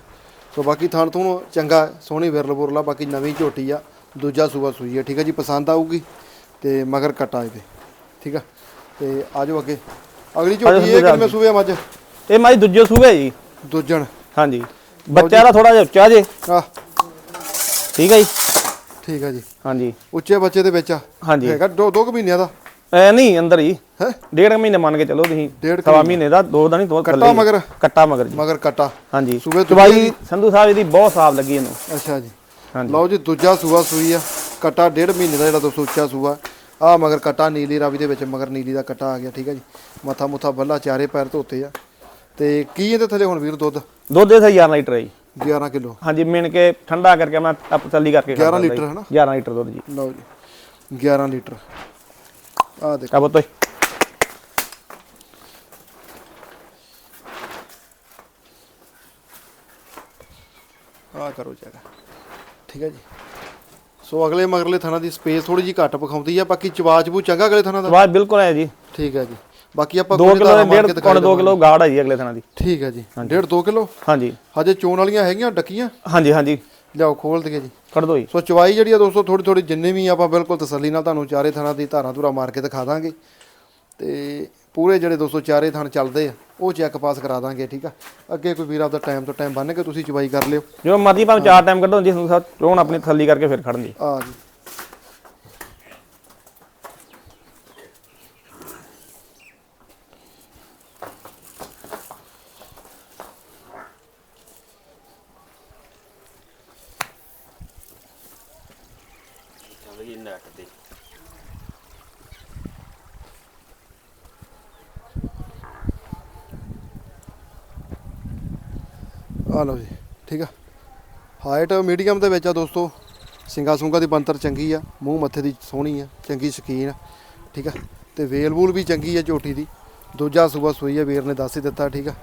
ਸੋ ਬਾਕੀ ਥਾਣ ਤੋਂ ਚੰਗਾ ਸੋਹਣੀ ਵਿਰਲ ਬੁਰਲਾ ਬਾਕੀ ਨਵੀਂ ਝੋਟੀ ਆ ਦੂਜਾ ਸੂਆ ਸੂਈ ਆ ਠੀਕ ਆ ਜੀ ਪਸੰਦ ਆਊਗੀ ਤੇ ਮਗਰ ਕਟਾ ਇਹਦੇ ਠੀਕ ਆ? ਤੇ ਆਜੋ ਅੱਗੇ। ਅਗਲੀ ਝੋਟੀ ਇਹ ਕਿੰਨੇ ਸੂਏ ਆ ਮੱਝ? ਇਹ ਮਾਈ ਦੂਜੇ ਸੂਬੇ ਜੀ। ਦੂਜਣ। ਹਾਂਜੀ। ਬੱਚਾ ਦਾ ਥੋੜਾ ਜਿਹਾ ਉੱਚਾ ਜੇ। ਆ ਠੀਕ ਹੈ ਜੀ। ਠੀਕ ਆ ਜੀ। ਹਾਂਜੀ। ਉੱਚੇ ਬੱਚੇ ਦੇ ਵਿੱਚ ਆ। ਹਾਂਜੀ। ਹੈਗਾ ਦੋ ਦੋ ਕੁ ਮਹੀਨਿਆਂ ਦਾ। ਐ ਨਹੀਂ ਅੰਦਰ ਹੀ। ਹੈ? ਡੇਢ ਕੁ ਮਹੀਨੇ ਮੰਨ ਕੇ ਚੱਲੋ ਤੁਸੀਂ। ਡੇਢ ਕੁ ਸਵਾ ਮਹੀਨੇ। ਦਾ ਦੋ ਦਾ ਨਹੀਂ ਦੋ ਕੱਟਾ ਮਗਰ? ਕੱਟਾ ਮਗਰ ਜੀ। ਮਗਰ ਕਟਾ। ਹਾਂਜੀ। ਸੂਬੇ ਤੋਂ ਚਵਾਈ ਸੰਧੂ ਸਾਹਿਬ ਇਹਦੀ ਬਹੁਤ ਸਾਫ਼ ਲੱਗੀ ਇਹਨੂੰ। ਅੱਛਾ ਜੀ। ਹਾਂਜੀ। ਲਓ ਜੀ ਦੂਜਾ ਸੂਆ ਸੂਈ ਆ। ਕਟਾ ਡੇਢ ਮਹੀਨੇ ਦਾ ਜਿਹੜਾ ਦੋਸਤੋ ਉੱਚਾ ਸੂਆ। ਆ ਮਗਰ ਕਟਾ ਨੀਲੀ ਰਾਵੀ ਦੇ ਵਿੱਚ ਮਗਰ ਨੀਲੀ ਦਾ ਕਟਾ ਆ ਗਿਆ ਠੀਕ ਹੈ ਜੀ। ਮੱਥਾ ਮੁੱਥਾ ਬੱਲਾ ਚਾਰੇ ਪੈਰ ਧੋਤੇ ਆ। ਤੇ ਕੀ ਇਹਦੇ ਥੱਲੇ ਹੁਣ ਵੀਰ ਦੁੱਧ? ਦੁੱਧ ਦੇ 11 ਲੀਟਰ ਹੈ ਜੀ। 11 ਕਿਲੋ। ਹਾਂਜੀ ਮਿਣ ਕੇ ਠੰਡਾ ਕਰਕੇ ਮੈਂ ਤਸੱਲੀ ਕਰਕੇ 11 ਖਾਂਦਾ ਲੀਟਰ। ਹੈ ਨਾ? 11 ਲੀਟਰ ਦੁੱਧ ਜੀ। ਲਓ ਜੀ। 11 ਲੀਟਰ। ਆ ਦੇਖੋ। ਆ ਬਤੋਈ ਆ ਕਰੋ ਜਰਾ ਠੀਕ ਹੈ ਜੀ। ਸੋ ਅਗਲੇ ਮਗਰਲੇ ਥਾਣਾ ਦੀ ਸਪੇਸ ਥੋੜੀ ਜੀ ਘੱਟ ਪਖਾਉਂਦੀ ਆ ਬਾਕੀ ਚਵਾਚ ਬੂ ਚੰਗਾ ਅਗਲੇ ਥਾਣਾ ਦਾ? ਸਵਾਦ ਬਿਲਕੁਲ ਹੈ ਜੀ। ਠੀਕ ਹੈ ਜੀ। ਬਾਕੀ ਆਪਾਂ 2 ਕੋਈ ਕਿਲੋ ਡੇਢ ਪੌਣ 2 ਕਿਲੋ ਗਾੜ ਹੈ ਜੀ ਅਗਲੇ ਥਾਂ ਦੀ। ਠੀਕ ਹੈ ਜੀ। ਡੇਢ 2 ਕਿਲੋ? ਹਾਂਜੀ। ਹਜੇ ਚੋਣ ਵਾਲੀਆਂ ਹੈਗੀਆਂ ਡੱਕੀਆਂ? ਹਾਂਜੀ ਹਾਂਜੀ। ਲਿਆਓ ਖੋਲ ਦਈਏ ਜੀ। ਕੱਢ ਦੋ ਜੀ। ਸੋ ਚਵਾਈ ਜਿਹੜੀ ਆ ਦੋਸਤੋ ਥੋੜੀ ਥੋੜੀ ਜਿੰਨੇ ਵੀ ਆਪਾਂ ਬਿਲਕੁਲ ਤਸੱਲੀ ਨਾਲ ਤੁਹਾਨੂੰ ਚਾਰੇ ਥਾਣਾ ਦੀ ਧਾਰਾਂ ਧੁਰਾ ਮਾਰ ਕੇ ਦਿਖਾ ਦਾਂਗੇ। ਤੇ ਪੂਰੇ ਜਿਹੜੇ ਦੋਸਤੋ ਚਾਰੇ ਥਣ ਚੱਲਦੇ ਆ ਉਹ ਚੈੱਕ ਪਾਸ ਕਰਾ ਦਾਂਗੇ ਠੀਕ ਆ? ਅੱਗੇ ਕੋਈ ਵੀਰ ਆਪਦਾ ਟਾਈਮ ਤੋਂ ਟਾਈਮ ਬੰਨ ਕੇ ਤੁਸੀਂ ਚਵਾਈ ਕਰ ਲਿਓ। ਜੋ ਮਰਜ਼ੀ ਭਾਵੇਂ ਚਾਰ ਟਾਈਮ ਕੱਢੋ ਜੀ ਚੋਣ ਆਪਣੀ ਤਸੱਲੀ ਕਰਕੇ ਫਿਰ ਖੜਨ ਜੀ ਆ ਜੀ। ਆ ਲਓ ਜੀ, ਠੀਕ ਆ। ਹਾਈਟ ਮੀਡੀਅਮ ਦੇ ਵਿੱਚ ਆ ਦੋਸਤੋ, ਸਿੰਗਾ ਸੁੰਗਾ ਦੀ ਬੰਤਰ ਚੰਗੀ ਆ, ਮੂੰਹ ਮੱਥੇ ਦੀ ਸੋਹਣੀ ਆ, ਚੰਗੀ ਸ਼ਕੀਨ ਆ, ਠੀਕ ਆ। ਤੇ ਵੇਲ ਵੂਲ ਵੀ ਚੰਗੀ ਹੈ ਝੋਟੀ ਦੀ। ਦੂਜਾ ਸੂਬਾ ਸੂਈ ਹੈ ਵੀਰ ਨੇ ਦੱਸ ਹੀ ਦਿੱਤਾ, ਠੀਕ ਆ।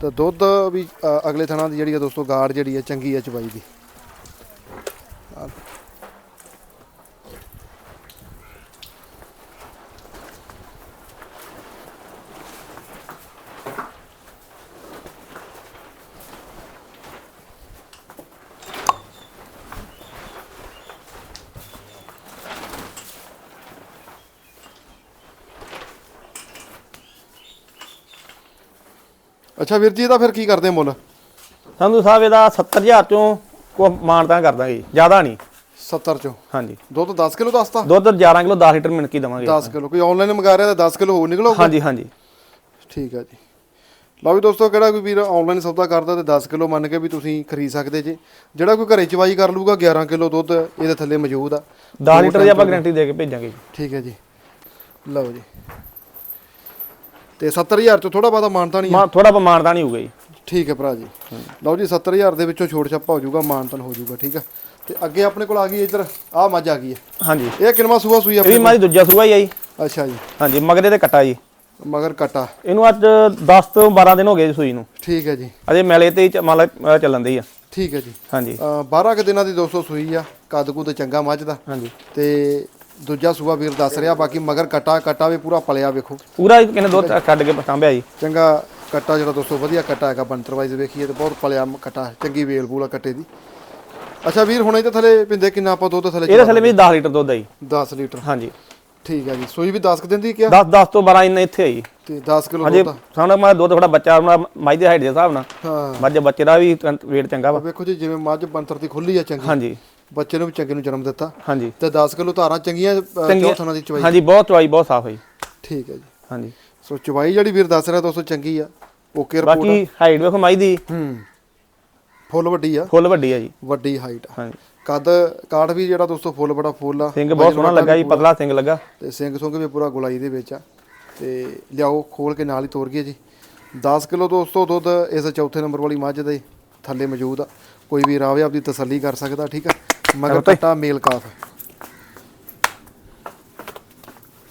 ਤੇ ਦੁੱਧ ਵੀ ਅਗਲੇ ਥਣਾ ਦੀ ਜਿਹੜੀ ਆ ਦੋਸਤੋ, ਗਾੜ ਜਿਹੜੀ ਹੈ ਚੰਗੀ ਹੈ ਚਵਾਈ ਦੀ। ਅੱਛਾ ਵੀਰ ਜੀ ਇਹਦਾ ਫਿਰ ਕੀ ਕਰਦੇ ਮੁੱਲ? ਸੰਧੂ ਸਾਹਿਬ ਇਹਦਾ 70000 ਚੋਂ ਕੋ ਮਾਨਤਾ ਕਰ ਦਾਂਗੇ ਜ਼ਿਆਦਾ ਨਹੀਂ। 70 ਚੋਂ? ਹਾਂਜੀ। ਦੁੱਧ 10 ਕਿਲੋ ਦੱਸਤਾ? ਦੁੱਧ 11 ਕਿਲੋ 10 ਲੀਟਰ ਮਿਣ ਕੀ ਦਵਾਂਗੇ 10 ਕਿਲੋ ਕੋਈ ਆਨਲਾਈਨ ਮੰਗਾ ਰਿਹਾ ਤਾਂ 10 ਕਿਲੋ ਹੋਰ ਨਿਕਲੂਗਾ? ਹਾਂਜੀ ਹਾਂਜੀ। ਠੀਕ ਹੈ ਜੀ। ਲਓ ਵੀ ਦੋਸਤੋ ਕਿਹੜਾ ਕੋਈ ਵੀਰ ਆਨਲਾਈਨ ਸੌਦਾ ਕਰਦਾ ਤੇ 10 ਕਿਲੋ ਮੰਨ ਕੇ ਵੀ ਤੁਸੀਂ ਖਰੀਦ ਸਕਦੇ ਜੇ। ਜਿਹੜਾ ਕੋਈ ਘਰੇ ਚਵਾਈ ਕਰ ਲੂਗਾ 11 ਕਿਲੋ ਦੁੱਧ ਇਹਦੇ ਥੱਲੇ ਮੌਜੂਦ ਆ। 10 ਲੀਟਰ ਦੀ ਆਪਾਂ ਗਾਰੰਟੀ ਦੇ ਕੇ ਭੇਜਾਂਗੇ ਜੀ। ਠੀਕ ਹੈ ਜੀ। ਲਓ ਜੀ। ਤੇ 70000 ਚੋਂ ਥੋੜਾ ਬਹੁਤਾ ਮਾਨਤਾ ਨਹੀਂ ਮਾ ਥੋੜਾ ਮਾਨਤਾ ਨਹੀਂ ਹੋਊਗਾ ਜੀ। ਠੀਕ ਹੈ ਭਰਾ ਜੀ। ਲਓ ਜੀ 70000 ਦੇ ਵਿੱਚੋਂ ਛੋਟ ਛਾਪਾ ਹੋ ਜਾਊਗਾ ਮਾਨਤਨ ਹੋ ਜਾਊਗਾ ਠੀਕ ਹੈ ਤੇ ਅੱਗੇ ਆਪਣੇ ਕੋਲ ਆ ਗਈ ਇੱਧਰ ਆਹ ਮੱਝ ਆ ਗਈ ਹੈ। ਹਾਂਜੀ। ਇਹ ਕਿੰਨਵਾ ਸੂਆ ਸੂਈ ਇਹ ਵੀ ਆਪਣੇ ਮਾਰੀ ਦੂਜਾ ਸੂਆ ਹੀ ਆ ਜੀ? ਅੱਛਾ ਜੀ। ਹਾਂਜੀ ਮਗਰੇ ਤੇ ਕਟਾ ਜੀ। ਮਗਰ ਕਟਾ। ਇਹਨੂੰ ਅੱਜ 10 ਤੋਂ 12 ਦਿਨ ਹੋ ਗਏ ਜੀ ਸੂਈ ਨੂੰ। ਠੀਕ ਹੈ ਜੀ। ਅਜੇ ਮੈਲੇ ਤੇ ਹੀ ਚ- ਮੰਨ ਲਾ ਅਹ ਚੱਲਣ ਦੀ ਆ। ਠੀਕ ਹੈ ਜੀ। ਹਾਂਜੀ। ਅ 12 ਕੁ ਦਿਨਾਂ ਦੀ 200 ਸੂਈ ਆ ਕੱਦ ਕੁੱਦ ਚੰਗਾ ਮੱਝ ਦਾ। ਹਾਂਜੀ। ਤੇ ਦੂਜਾ ਸੂਆ ਵੀਰ ਦੱਸ ਰਿਹਾ ਬਾਕੀ ਮਗਰ ਕਟਾ ਕਟਾ ਵੀ ਪੂਰਾ ਪਲਿਆ ਵੇਖੋ। ਪੂਰਾ ਹੀ ਕਿਨੇ ਦੁੱਧ ਕੱਢ ਕੇ ਸਾਂਭਿਆ ਜੀ। ਚੰਗਾ ਕਟਾ ਜਿਹੜਾ ਦੋਸਤੋ ਵਧੀਆ ਕਟਾ ਹੈਗਾ ਬੰਤਰ ਵਾਈਜ਼ ਵੇਖੀਏ ਤੇ ਬਹੁਤ ਪਲਿਆ ਕਟਾ ਚੰਗੀ ਵੇਲ ਬੂਲਾ ਕਟੇ ਦੀ। ਅੱਛਾ ਵੀਰ ਹੁਣ ਇਹ ਥੱਲੇ ਪਿੰਦੇ ਕਿੰਨਾ ਆਪਾਂ ਦੁੱਧ ਥੱਲੇ ਇਹਦੇ ਥੱਲੇ ਵੀ 10 ਲੀਟਰ ਦੁੱਧ ਆ ਜੀ। 10 ਲੀਟਰ। ਹਾਂਜੀ। ਠੀਕ ਹੈ ਜੀ। ਸੂਈ ਵੀ 10 ਕੁ ਦਿਨ ਦੀ ਕਿਹਾ 10 10 ਤੋਂ 12 ਇੰਨੇ ਇੱਥੇ ਆ ਜੀ। ਤੇ 10 ਕਿਲੋ ਆ। ਸਾਡਾ ਮੈਂ ਦੁੱਧ ਥੋੜਾ ਬੱਚਾ ਆਪਣਾ ਮਾਈ ਦੇ ਹਾਈਟ ਦੇ ਹਿਸਾਬ ਨਾਲ। ਹਾਂ। ਮੱਝ ਬੱਚੇ ਦਾ ਵੀ weight ਚੰਗਾ ਵਾ। ਵੇਖੋ ਜੀ ਜਿਵੇਂ ਮੱਝ ਬੰਤਰ ਦੀ ਖੁੱਲੀ ਆ ਚੰਗੀ। ਹਾਂਜੀ। ਬੱਚੇ ਨੂੰ ਵੀ ਚੰਗੇ ਨੂੰ ਜਨਮ ਦਿੱਤਾ। ਹਾਂਜੀ। ਤੇ 10 ਕਿਲੋ ਧਾਰਾਂ ਚੰਗੀਆਂ। ਚੌਥਾਂ ਦੀ ਚਵਾਈ। ਹਾਂਜੀ ਬਹੁਤ ਚਵਾਈ ਬਹੁਤ ਸਾਫ਼ ਹੈ ਜੀ ਠੀਕ ਹੈ ਜੀ। ਹਾਂਜੀ। ਸੋ ਚਵਾਈ ਜਿਹੜੀ ਵੀਰ ਦੱਸ ਰਿਹਾ ਦੋਸਤੋ ਚੰਗੀ ਆ। Okay report. ਬਾਕੀ ਹਾਈਟ ਵੇਖੋ ਮਾਈ ਦੀ। ਹੂੰ। ਫੁੱਲ ਵੱਡੀ ਆ। ਫੁੱਲ ਵੱਡੀ ਆ ਜੀ। ਵੱਡੀ ਹਾਈਟ ਆ। ਹਾਂਜੀ। ਕੱਦ ਕਾਠ ਵੀ ਜਿਹੜਾ ਦੋਸਤੋ ਫੁੱਲ ਬੜਾ ਫੁੱਲ ਆ। ਸਿੰਘ ਬਹੁਤ ਸੋਹਣਾ ਲੱਗਾ ਜੀ ਪਤਲਾ ਸਿੰਘ ਲੱਗਾ। ਤੇ ਸਿੰਘ ਸੁੰਗ ਵੀ ਪੂਰਾ ਗੁਲਾਈ ਦੇ ਵਿੱਚ ਆ। ਤੇ ਲਿਆਓ ਖੋਲ ਕੇ ਨਾਲ ਹੀ ਤੋਰ ਗਏ ਜੀ। 10 ਕਿਲੋ ਦੋਸਤੋ ਦੁੱਧ ਇਸ ਚੌਥੇ ਨੰਬਰ ਵਾਲੀ ਮੱਝ ਦੇ ਥੱਲੇ ਮੌਜੂਦ ਆ। ਕੋਈ ਵੀ ਰਾਵੇ ਆਪਦੀ ਤਸੱਲੀ ਕਰ ਸਕਦਾ ਠੀਕ ਆ? ਮਗਰ ਕੱਟਾ ਮੇਲ ਕਾਫ।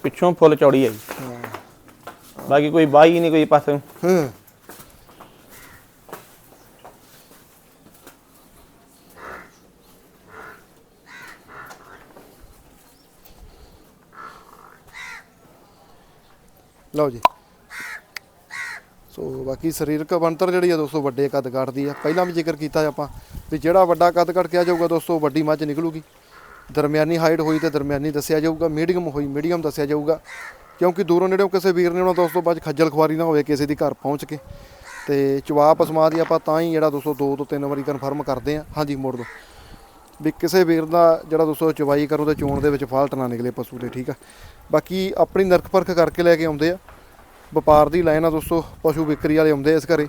ਪਿੱਛੋਂ ਫੁੱਲ ਚੌੜੀ ਆ ਜੀ ਬਾਕੀ ਕੋਈ ਬਾਈ ਨਹੀਂ ਕੋਈ ਪਾਸੇ। ਹਾਂ। ਲਓ ਜੀ। ਸੋ ਬਾਕੀ ਸਰੀਰਕ ਬਣਤਰ ਜਿਹੜੀ ਆ ਦੋਸਤੋ ਵੱਡੇ ਕੱਦ ਕੱਟਦੀ ਆ। ਪਹਿਲਾਂ ਵੀ ਜ਼ਿਕਰ ਕੀਤਾ ਆਪਾਂ ਵੀ ਜਿਹੜਾ ਵੱਡਾ ਕੱਦ ਕੱਟ ਕੇ ਜਾਊਗਾ ਦੋਸਤੋ, ਵੱਡੀ ਮੱਝ ਨਿਕਲੂਗੀ। ਦਰਮਿਆਨੀ ਹਾਈਟ ਹੋਈ ਤੇ ਦਰਮਿਆਨੀ ਦੱਸਿਆ ਜਾਊਗਾ ਮੀਡੀਅਮ ਹੋਈ ਮੀਡੀਅਮ ਦੱਸਿਆ ਜਾਊਗਾ। ਕਿਉਂਕਿ ਦੂਰੋਂ ਨੇੜੇੋਂ ਕਿਸੇ ਵੀਰ ਨੇ ਉਹਨਾਂ ਦੋਸਤੋ, ਬਾਅਦ 'ਚ ਖੱਜਲ ਖੁਆਰੀ ਨਾ ਹੋਵੇ, ਕਿਸੇ ਦੀ ਘਰ ਪਹੁੰਚ ਕੇ। ਤੇ ਚਵਾ ਪਸਮਾ ਦੀ ਆਪਾਂ ਤਾਂ ਹੀ ਜਿਹੜਾ ਦੋਸਤੋ ਦੋ ਤੋਂ ਤਿੰਨ ਵਾਰੀ ਕਨਫਰਮ ਕਰਦੇ ਆ। ਹਾਂਜੀ, ਮੋੜ ਦੋ ਵੀ ਕਿਸੇ ਵੀਰ ਦਾ ਜਿਹੜਾ ਦੋਸਤੋ ਚਵਾਈ ਕਰੋ ਤੇ ਚੋਣ ਦੇ ਵਿੱਚ ਫਾਲਟ ਨਾ ਨਿਕਲੇ ਪਸ਼ੂ ਦੇ, ਠੀਕ ਆ। ਬਾਕੀ ਆਪਣੀ ਨਰਕ ਪਰਖ ਕਰਕੇ ਲੈ ਕੇ ਆਉਂਦੇ ਆ। ਵਪਾਰ ਦੀ ਲਾਈਨ ਆ ਦੋਸਤੋ, ਪਸ਼ੂ ਵਿਕਰੀ ਵਾਲੇ ਆਉਂਦੇ ਆ ਇਸ ਘਰੇ।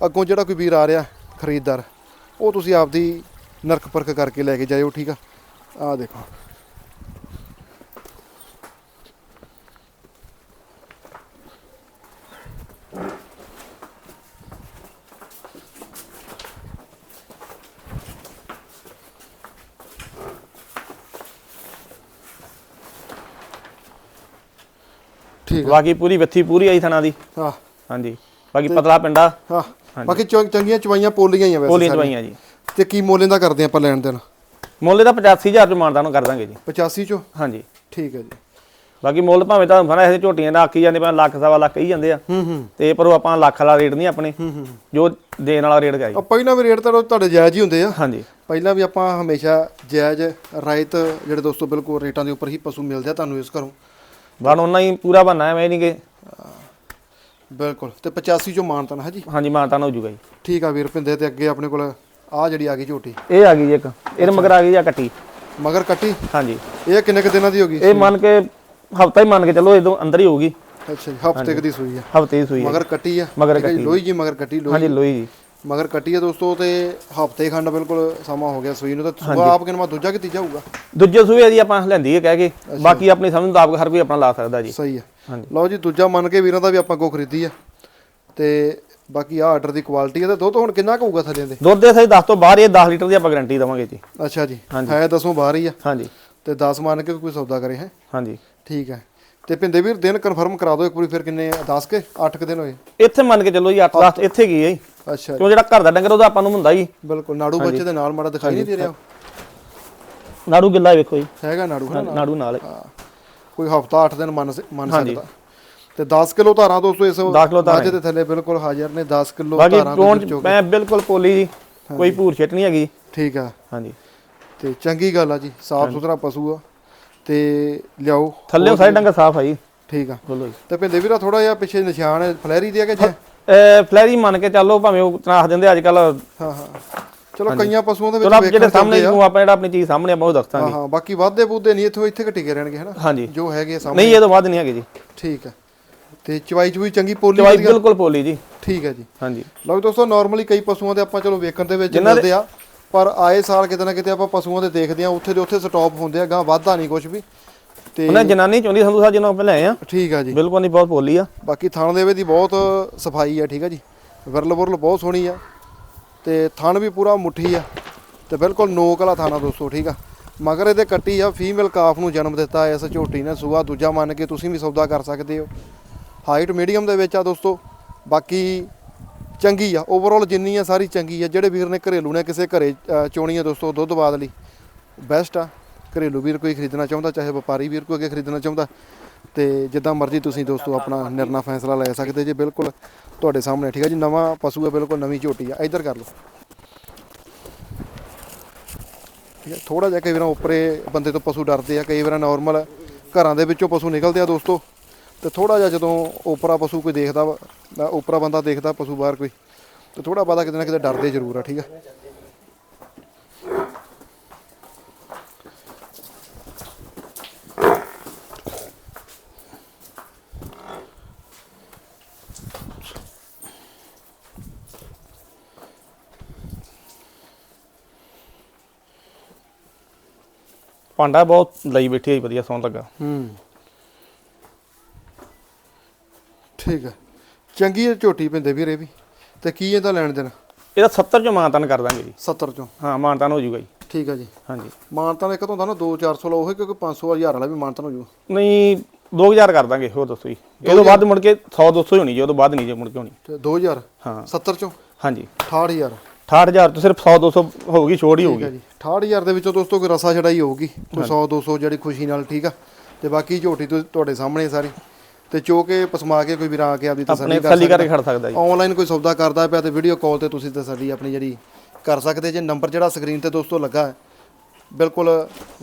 ਅੱਗੋਂ ਜਿਹੜਾ ਕੋਈ ਵੀਰ ਆ ਰਿਹਾ, ਖਰੀਦਦਾਰ, ਉਹ ਤੁਸੀਂ ਆਪਦੀ ਨਰਕ ਪਰਖ ਕਰਕੇ ਲੈ ਕੇ ਜਾਇਓ, ਠੀਕ ਆ? ਆਹ ਦੇਖੋ। ਠੀਕ ਬਾਕੀ ਪੂਰੀ ਵਿੱਥੀ ਪੂਰੀ ਆਈ ਥਣਾ ਦੀ। ਹਾਂ। ਹਾਂਜੀ। ਬਾਕੀ ਪਤਲਾ ਪਿੰਡਾ। ਹਾਂ। ਬਾਕੀ ਚੰਗੀਆਂ ਚਵਾਈਆਂ ਪੋਲੀਆਂ ਹੀ ਆ ਵੈਸੇ ਪੋਲੀਆਂ। ਚਵਾਈਆਂ ਜੀ। ਤੇ ਕੀ ਮੁੱਲ ਇਹਦਾ ਕਰਦੇ ਆਪਾਂ ਲੈਣ ਦੇਣ? ਮੁੱਲ ਇਹਦਾ 85000 ਚ ਮਾਨਦਾਨ ਕਰ ਦਾਂਗੇ ਜੀ। 85 ਚੋਂ? ਹਾਂਜੀ। ਠੀਕ ਹੈ ਜੀ। ਬਾਕੀ ਮੁੱਲ ਭਾਵੇਂ ਤਾਂ ਫਨਾ ਇਹ ਝੋਟੀਆਂ ਦਾ ਆਖੀ ਜਾਂਦੇ ਭਾਵੇਂ ਲੱਖ ਸਵਾ ਲੱਖ ਕਹੀ ਜਾਂਦੇ ਆ। ਹੂੰ ਹੂੰ। ਤੇ ਪਰ ਉਹ ਆਪਾਂ ਲੱਖ ਵਾਲਾ ਰੇਟ ਨਹੀਂ ਆਪਣੇ। ਹੂੰ ਹੂੰ। ਜੋ ਦੇਣ ਵਾਲਾ ਰੇਟ ਗਾਈ ਆ ਪਹਿਲਾਂ ਵੀ ਰੇਟ ਤਾਂ ਤੁਹਾਡੇ ਜਾਇਜ਼ ਹੀ ਹੁੰਦੇ ਆ। ਹਾਂਜੀ। ਪਹਿਲਾਂ ਵੀ ਆਪਾਂ ਹਮੇਸ਼ਾ ਜਾਇਜ਼ ਰਾਇਤ ਜਿਹੜੇ ਦੋਸਤੋ ਬਿਲਕੁਲ ਰੇਟਾਂ ਦੇ ਉੱਪਰ ਹੀ ਪਸ਼ੂ ਮਿਲਦੇ ਆ ਤੁਹਾਨੂੰ ਇਸ ਘਰੋਂ। ਬਣ ਉਹਨਾਂ ਹੀ ਪੂਰਾ ਬਣਨਾ ਮੈਂ ਨਹੀਂ ਕਿ ਬਿਲਕੁਲ ਤੇ 85 ਚੋਂ ਮਾਨਤਨ ਹੈ ਜੀ ਹਾਂਜੀ ਮਾਨਦਾਨ ਹੋ ਜੂਗਾ ਜੀ। ਠੀਕ ਆ ਵੀਰ ਪਿੰਦੇ ਤੇ ਅੱਗੇ ਆਪਣੇ ਕੋਲ ਆ ਜਿਹੜੀ ਆ ਗਈ ਝੋਟੀ। ਇਹ ਆ ਗਈ ਜੀ ਇੱਕ ਇਹਦੇ ਮਗਰ ਆ ਗਈ ਜੀ ਕੱਟੀ। ਮਗਰ ਕੱਟੀ? ਹਾਂਜੀ। ਇਹ ਕਿੰਨੇ ਕੁ ਦਿਨਾਂ ਦੀ ਹੋ ਗਈ ਇਹ ਮੰਨ ਕੇ ਹਫਤਾ ਹੀ ਮੰਨ ਕੇ ਚੱਲੋ ਇਹਦੋਂ ਅੰਦਰ ਹੀ ਹੋਊਗੀ। ਅੱਛਾ ਜੀ ਹਫ਼ਤੇ ਦੀ ਸੂਈ ਆ। ਹਫ਼ਤੇ ਦੀ ਸੂਈ ਹੈ ਮਗਰ ਕੱਟੀ ਆ। ਮਗਰ ਠੀਕ ਆ ਜੀ, ਕੱਟੀ। ਲੋਹੀ ਜੀ ਮਗਰ ਕੱਟੀ ਲੋਹੀ ਹਾਂਜੀ ਲੋਈ ਜੀ। ਮਗਰ ਕੱਟੀ ਆ ਦੋਸਤੋ ਤੇ ਹਫ਼ਤੇ ਖੰਡ ਬਿਲਕੁਲ ਸਮਾਂ ਹੋ ਗਿਆ ਸੂਈ ਨੂੰ ਤਾਂ ਸੂਆ ਆਪ ਕਿਨਮਾ ਦੂਜਾ ਕਿ ਤੀਜਾ ਹੋਊਗਾ? ਦੂਜੇ ਸੂਏ ਦੀ ਆਪਾਂ ਲੈਂਦੀ ਹੈ ਕਹਿ ਕੇ ਬਾਕੀ ਆਪਣੀ ਸਮਝ ਮੁਤਾਬਕ ਹਰ ਕੋਈ ਆਪਣਾ ਲਾ ਸਕਦਾ ਜੀ। ਸਹੀ ਹਾਂਜੀ। ਲਓ ਜੀ ਦੂਜਾ ਮੰਨ ਕੇ ਵੀਰਾਂ ਦਾ ਵੀ ਆਪਾਂ ਕੋ ਖਰੀਦੀ ਆ ਤੇ ਬਾਕੀ ਆ ਆਰਡਰ ਦੀ ਕੁਆਲਿਟੀ ਆ ਤੇ ਦੁੱਧ ਹੁਣ ਕਿੰਨਾ ਕੁ ਹੋਊਗਾ ਥੱਲੇ ਦੇ? ਦੁੱਧ ਦੇ ਸਹੀ 10 ਤੋਂ ਬਾਹਰ ਇਹ 10 ਲੀਟਰ ਦੀ ਆਪਾਂ ਗਾਰੰਟੀ ਦਵਾਂਗੇ ਜੀ। ਅੱਛਾ ਜੀ। ਹੈ ਦਸੋਂ ਬਾਹਰ ਹੀ ਆ। ਹਾਂਜੀ। ਤੇ 10 ਮੰਨ ਕੇ ਕੋਈ ਸੌਦਾ ਕਰੇ ਹੈ? ਹਾਂਜੀ। ਠੀਕ ਹੈ। ਤੇ ਭਿੰਦੇ ਵੀਰ ਦਿਨ ਕਨਫਰਮ ਕਰਾ ਦਿਓ ਇੱਕ ਵਾਰੀ ਫਿਰ ਕਿੰਨੇ 10 ਕੇ? 8 ਕੇ ਦਿਨ ਹੋਏ। ਇੱਥੇ ਮੰਨ ਕੇ ਚੱਲੋ ਜੀ 8 10 ਇੱਥੇ ਗਈ ਹੈ ਜੀ? ਅੱਛਾ ਕਿਉਂ ਜਿਹੜਾ ਘਰ ਦਾ ਡੰਗਰ ਉਹਦਾ ਆਪਾਂ ਨੂੰ ਹੁੰਦਾ ਜੀ ਬਿਲਕੁਲ ਨਾੜੂ ਬੱਚੇ ਦੇ ਨਾਲ ਮਾੜਾ ਦਿਖਾਈ ਨਹੀਂ ਦੇ ਰਿਹਾ। ਨਾੜੂ ਗਿੱਲਾ ਵੇਖੋ ਜੀ। ਹੈਗਾ ਨਾੜੂ ਨਾੜੂ ਨਾਲ ਹੈ। ਹਾਂ। ਕੋਈ ਹਫਤਾ 8 ਦਿਨ ਮੰਨ ਮੰਨ ਸਕਦਾ। ਤੇ 10 ਕਿਲੋ ਧਾਰਾਂ ਦੋਸਤੋ ਇਸ 10 ਕਿਲੋ ਧਾਰਾਂ ਮੱਝ ਦੇ ਥੱਲੇ ਬਿਲਕੁਲ ਹਾਜ਼ਰ ਨੇ 10 ਕਿਲੋ ਧਾਰਾਂ ਵਿੱਚੋਂ ਮੈਂ ਬਿਲਕੁਲ ਪੋਲੀ ਜੀ ਕੋਈ ਭੂਰ ਛਿੱਟ ਨਹੀਂ ਹੈਗੀ। ਠੀਕ ਆ। ਹਾਂਜੀ। ਤੇ ਚੰਗੀ ਗੱਲ ਆ ਜੀ ਸਾਫ਼ ਸੁਥਰਾ ਪਸ਼ੂ ਆ। ਤੇ ਲਿਆਓ। ਥੱਲੇ ਸਾਰੇ ਡੰਗਰ ਸਾਫ਼ ਆ ਜੀ। ਠੀਕ ਆ। ਤੇ ਭਿੰਦੇ ਵੀਰਾ ਥੋੜਾ ਜਿਹਾ ਪਿੱਛੇ ਨਿਸ਼ਾਨ ਹੈ ਫਲੈਰੀ ਦੇ ਕਿ ਜੇ ਫਲੈਰੀ ਮੰਨ ਕੇ ਚੱਲੋ ਭਾਵੇਂ ਉਹ ਤਨਾਖ ਦਿੰਦੇ ਅੱਜ ਕੱਲ ਹਾਂ ਹਾਂ। ਚਲੋ ਕਈਆਂ ਪਸ਼ੂਆਂ ਦੇ ਵਿੱਚ ਚਲੋ ਜਿਹੜੇ ਸਾਹਮਣੇ ਨੂੰ ਆਪਾਂ ਜਿਹੜਾ ਆਪਣੀ ਚੀਜ਼ ਸਾਹਮਣੇ ਆਪਾਂ ਉਹ ਹਾਂ ਦੱਸਾਂਗੇ ਹਾਂ ਬਾਕੀ ਵਾਧੇ ਬੂਧੇ ਨਹੀਂ ਇੱਥੋਂ ਇੱਥੇ ਘਟੇ ਰਹਿਣਗੇ ਹਨਾ? ਹਾਂਜੀ। ਜੋ ਹੈਗੇ ਸਾਹਮਣੇ। ਨਹੀਂ ਇਹ ਤੋਂ ਵੱਧ ਨਹੀਂ ਹੈਗੇ ਜੀ। ਠੀਕ ਆ। ਤੇ ਚਵਾਈ ਚੁਈ ਚੰਗੀ ਪੋਲੀ ਚਵਾਈ ਬਿਲਕੁਲ ਪੋਲੀ ਜੀ। ਠੀਕ ਹੈ ਜੀ। ਹਾਂਜੀ। ਲਓ ਦੋਸਤੋ ਨਾਰਮਲੀ ਕਈ ਪਸ਼ੂਆਂ ਦੇ ਆਪਾਂ ਚਲੋ ਵੇਖਣ ਦੇ ਵਿੱਚ ਮਿਲਦੇ ਆ ਪਰ ਆਏ ਸਾਲ ਕਿਤੇ ਨਾ ਕਿਤੇ ਆਪਾਂ ਪਸ਼ੂਆਂ ਦੇ ਦੇਖਦੇ ਆ ਉੱਥੇ ਦੇ ਉੱਥੇ ਸਟਾਪ ਹੁੰਦੇ ਆ ਗਾਂ ਵਾਧਾ ਨਹੀਂ ਕੁਝ ਵੀ। ਤੇ ਉਹਨੇ ਜਨਾਨੀ ਚਾਹੁੰਦੀ ਸੰਧੂ ਸਾਹਿਬ ਜਿਹਨੂੰ ਆਪਾਂ ਲੈ ਆਏ ਆ। ਠੀਕ ਆ ਜੀ। ਬਿਲਕੁਲ ਨਹੀਂ ਬਹੁਤ ਪੋਲੀ ਆ। ਬਾਕੀ ਥਣ ਦੇ ਵਿੱਚ ਦੀ ਬਹੁਤ ਸਫ਼ਾਈ ਆ ਠੀਕ ਆ ਜੀ। ਵਿਰਲ ਵੁਰਲ ਬਹੁਤ ਸੋਹਣੀ ਆ ਤੇ ਥਣ ਵੀ ਪੂਰਾ ਮੁੱਠੀ ਆ ਤੇ ਬਿਲਕੁਲ ਨੋਕ ਵਾਲਾ ਥਾਣਾ ਦੋਸਤੋ ਠੀਕ ਆ। ਮਗਰ ਇਹਦੇ ਕੱਟੀ ਆ ਫੀਮੇਲ ਕਾਫ ਨੂੰ ਜਨਮ ਦਿੱਤਾ ਇਸ ਝੋਟੀ ਨੇ ਸੂਆ ਦੂਜਾ ਮੰਨ ਕੇ ਤੁਸੀਂ ਵੀ ਸੌਦਾ ਕਰ ਸਕਦੇ ਹੋ। ਹਾਈਟ ਮੀਡੀਅਮ ਦੇ ਵਿੱਚ ਆ ਦੋਸਤੋ ਬਾਕੀ ਚੰਗੀ ਆ ਓਵਰਆਲ ਜਿੰਨੀ ਆ ਸਾਰੀ ਚੰਗੀ ਆ ਜਿਹੜੇ ਵੀਰ ਨੇ ਘਰੇਲੂ ਨੇ ਕਿਸੇ ਘਰੇ ਚੋਣੀ ਆ ਦੋਸਤੋ ਦੁੱਧ ਬਾਦ ਲਈ ਬੈਸਟ ਆ। ਘਰੇਲੂ ਵੀਰ ਕੋਈ ਖਰੀਦਣਾ ਚਾਹੁੰਦਾ ਚਾਹੇ ਵਪਾਰੀ ਵੀਰ ਕੋਈ ਅੱਗੇ ਖਰੀਦਣਾ ਚਾਹੁੰਦਾ ਤੇ ਜਿੱਦਾਂ ਮਰਜ਼ੀ ਤੁਸੀਂ ਦੋਸਤੋ ਆਪਣਾ ਨਿਰਣਾ ਫੈਸਲਾ ਲੈ ਸਕਦੇ ਜੇ ਬਿਲਕੁਲ ਤੁਹਾਡੇ ਸਾਹਮਣੇ ਠੀਕ ਹੈ ਜੀ? ਨਵਾਂ ਪਸ਼ੂ ਹੈ ਬਿਲਕੁਲ ਨਵੀਂ ਝੋਟੀ ਆ ਇੱਧਰ ਕਰ ਲਓ। ਠੀਕ ਹੈ ਥੋੜਾ ਜਿਹਾ ਕਈ ਵਾਰ ਉੱਪਰੇ ਬੰਦੇ ਤੋਂ ਪਸ਼ੂ ਡਰਦੇ ਆ ਕਈ ਵਾਰ ਨਾਰਮਲ ਘਰਾਂ ਦੇ ਵਿੱਚੋਂ ਪਸ਼ੂ ਨਿਕਲਦੇ ਆ ਦੋਸਤੋ ਤੇ ਥੋੜਾ ਜਿਹਾ ਜਦੋਂ ਉਪਰਾ ਪਸ਼ੂ ਕੋਈ ਦੇਖਦਾ ਉਪਰਾ ਬੰਦਾ ਦੇਖਦਾ ਪਸ਼ੂ ਬਾਹਰ ਕੋਈ ਤੇ ਥੋੜਾ ਪਤਾ ਕਿਤੇ ਨਾ ਕਿਤੇ ਡਰਦੇ ਜ਼ਰੂਰ ਆ ਠੀਕ ਆ? ਭਾਂਡਾ ਬਹੁਤ ਲਈ ਬੈਠੀ ਹੈ ਵਧੀਆ ਸੌਣ ਲੱਗਾ। ਹੂੰ। ਠੀਕ ਹੈ ਚੰਗੀ ਹੈ ਝੋਟੀ ਪਿੰਦੇ ਵੀਰੇ ਵੀ। ਤੇ ਕੀ ਇਹਦਾ ਲੈਣ ਦੇਣ? ਇਹਦਾ 70 ਚੋਂ ਮਾਨਤਾਨ ਕਰ ਦਾਂਗੇ ਜੀ। 70 ਚੋਂ? ਹਾਂ ਮਾਨਤਾਨ ਹੋ ਜਾਊਗਾ ਜੀ। ਠੀਕ ਹੈ ਜੀ। ਹਾਂਜੀ। ਮਾਨਤਾਂ ਇੱਕ ਤੋਂ ਹੁੰਦਾ ਨਾ 2-400 ਲਾ ਉਹ ਕਿਉਂਕਿ 500 1000 ਵਾਲਾ ਵੀ ਮਾਨਤਾਂ ਹੋ ਜੂ ਨਹੀਂ 2000 ਕਰ ਦਾਂਗੇ ਹੋਰ ਦੱਸੋ ਜੀ। ਇਹ ਤੋਂ ਵੱਧ ਮੁੜ ਕੇ 100 200 ਹੀ ਹੋਣੀ ਜੀ ਉਹ ਤੋਂ ਵੱਧ ਨਹੀਂ ਜੇ ਮੁੜ ਕੇ ਹੋਣੀ। ਤੇ 2000 ਹਾਂ। 70 ਚੋਂ? ਹਾਂਜੀ। 68000 68000 ਤੋਂ ਸਿਰਫ 100 200 ਹੋਊਗੀ ਛੋੜ ਹੀ ਠੀਕ ਹੋਊਗੀ। ਹੈ ਜੀ। 68000 ਦੇ ਵਿੱਚੋਂ ਦੋਸਤੋ ਕੋਈ ਰਸਾ ਛੜਾਈ ਹੋਊਗੀ ਕੋਈ 100 200 ਜਿਹੜੀ ਖੁਸ਼ੀ ਨਾਲ ਠੀਕ ਆ? ਤੇ ਬਾਕੀ ਝੋਟੀ ਤੁਹਾਡੇ ਸਾਹਮਣੇ ਸਾਰੀ। ਤੇ ਚੋ ਕੇ ਪਸਮਾ ਕੇ ਕੋਈ ਵੀਰ ਆ ਕੇ ਆਪਦੀ ਤਸੱਲੀ ਕਰ ਕਰਕੇ ਖੜ ਸਕਦਾ ਜੀ। ਆਨਲਾਈਨ ਕੋਈ ਸੌਦਾ ਕਰਦਾ ਪਿਆ ਤੇ ਵੀਡੀਓ ਕਾਲ ਤੇ ਤੁਸੀਂ ਤਸੱਲੀ ਆਪਣੀ ਜਿਹੜੀ ਕਰ ਸਕਦੇ ਜੇ। ਨੰਬਰ ਜਿਹੜਾ ਸਕਰੀਨ ਤੇ ਦੋਸਤੋ ਲੱਗਾ ਹੈ ਬਿਲਕੁਲ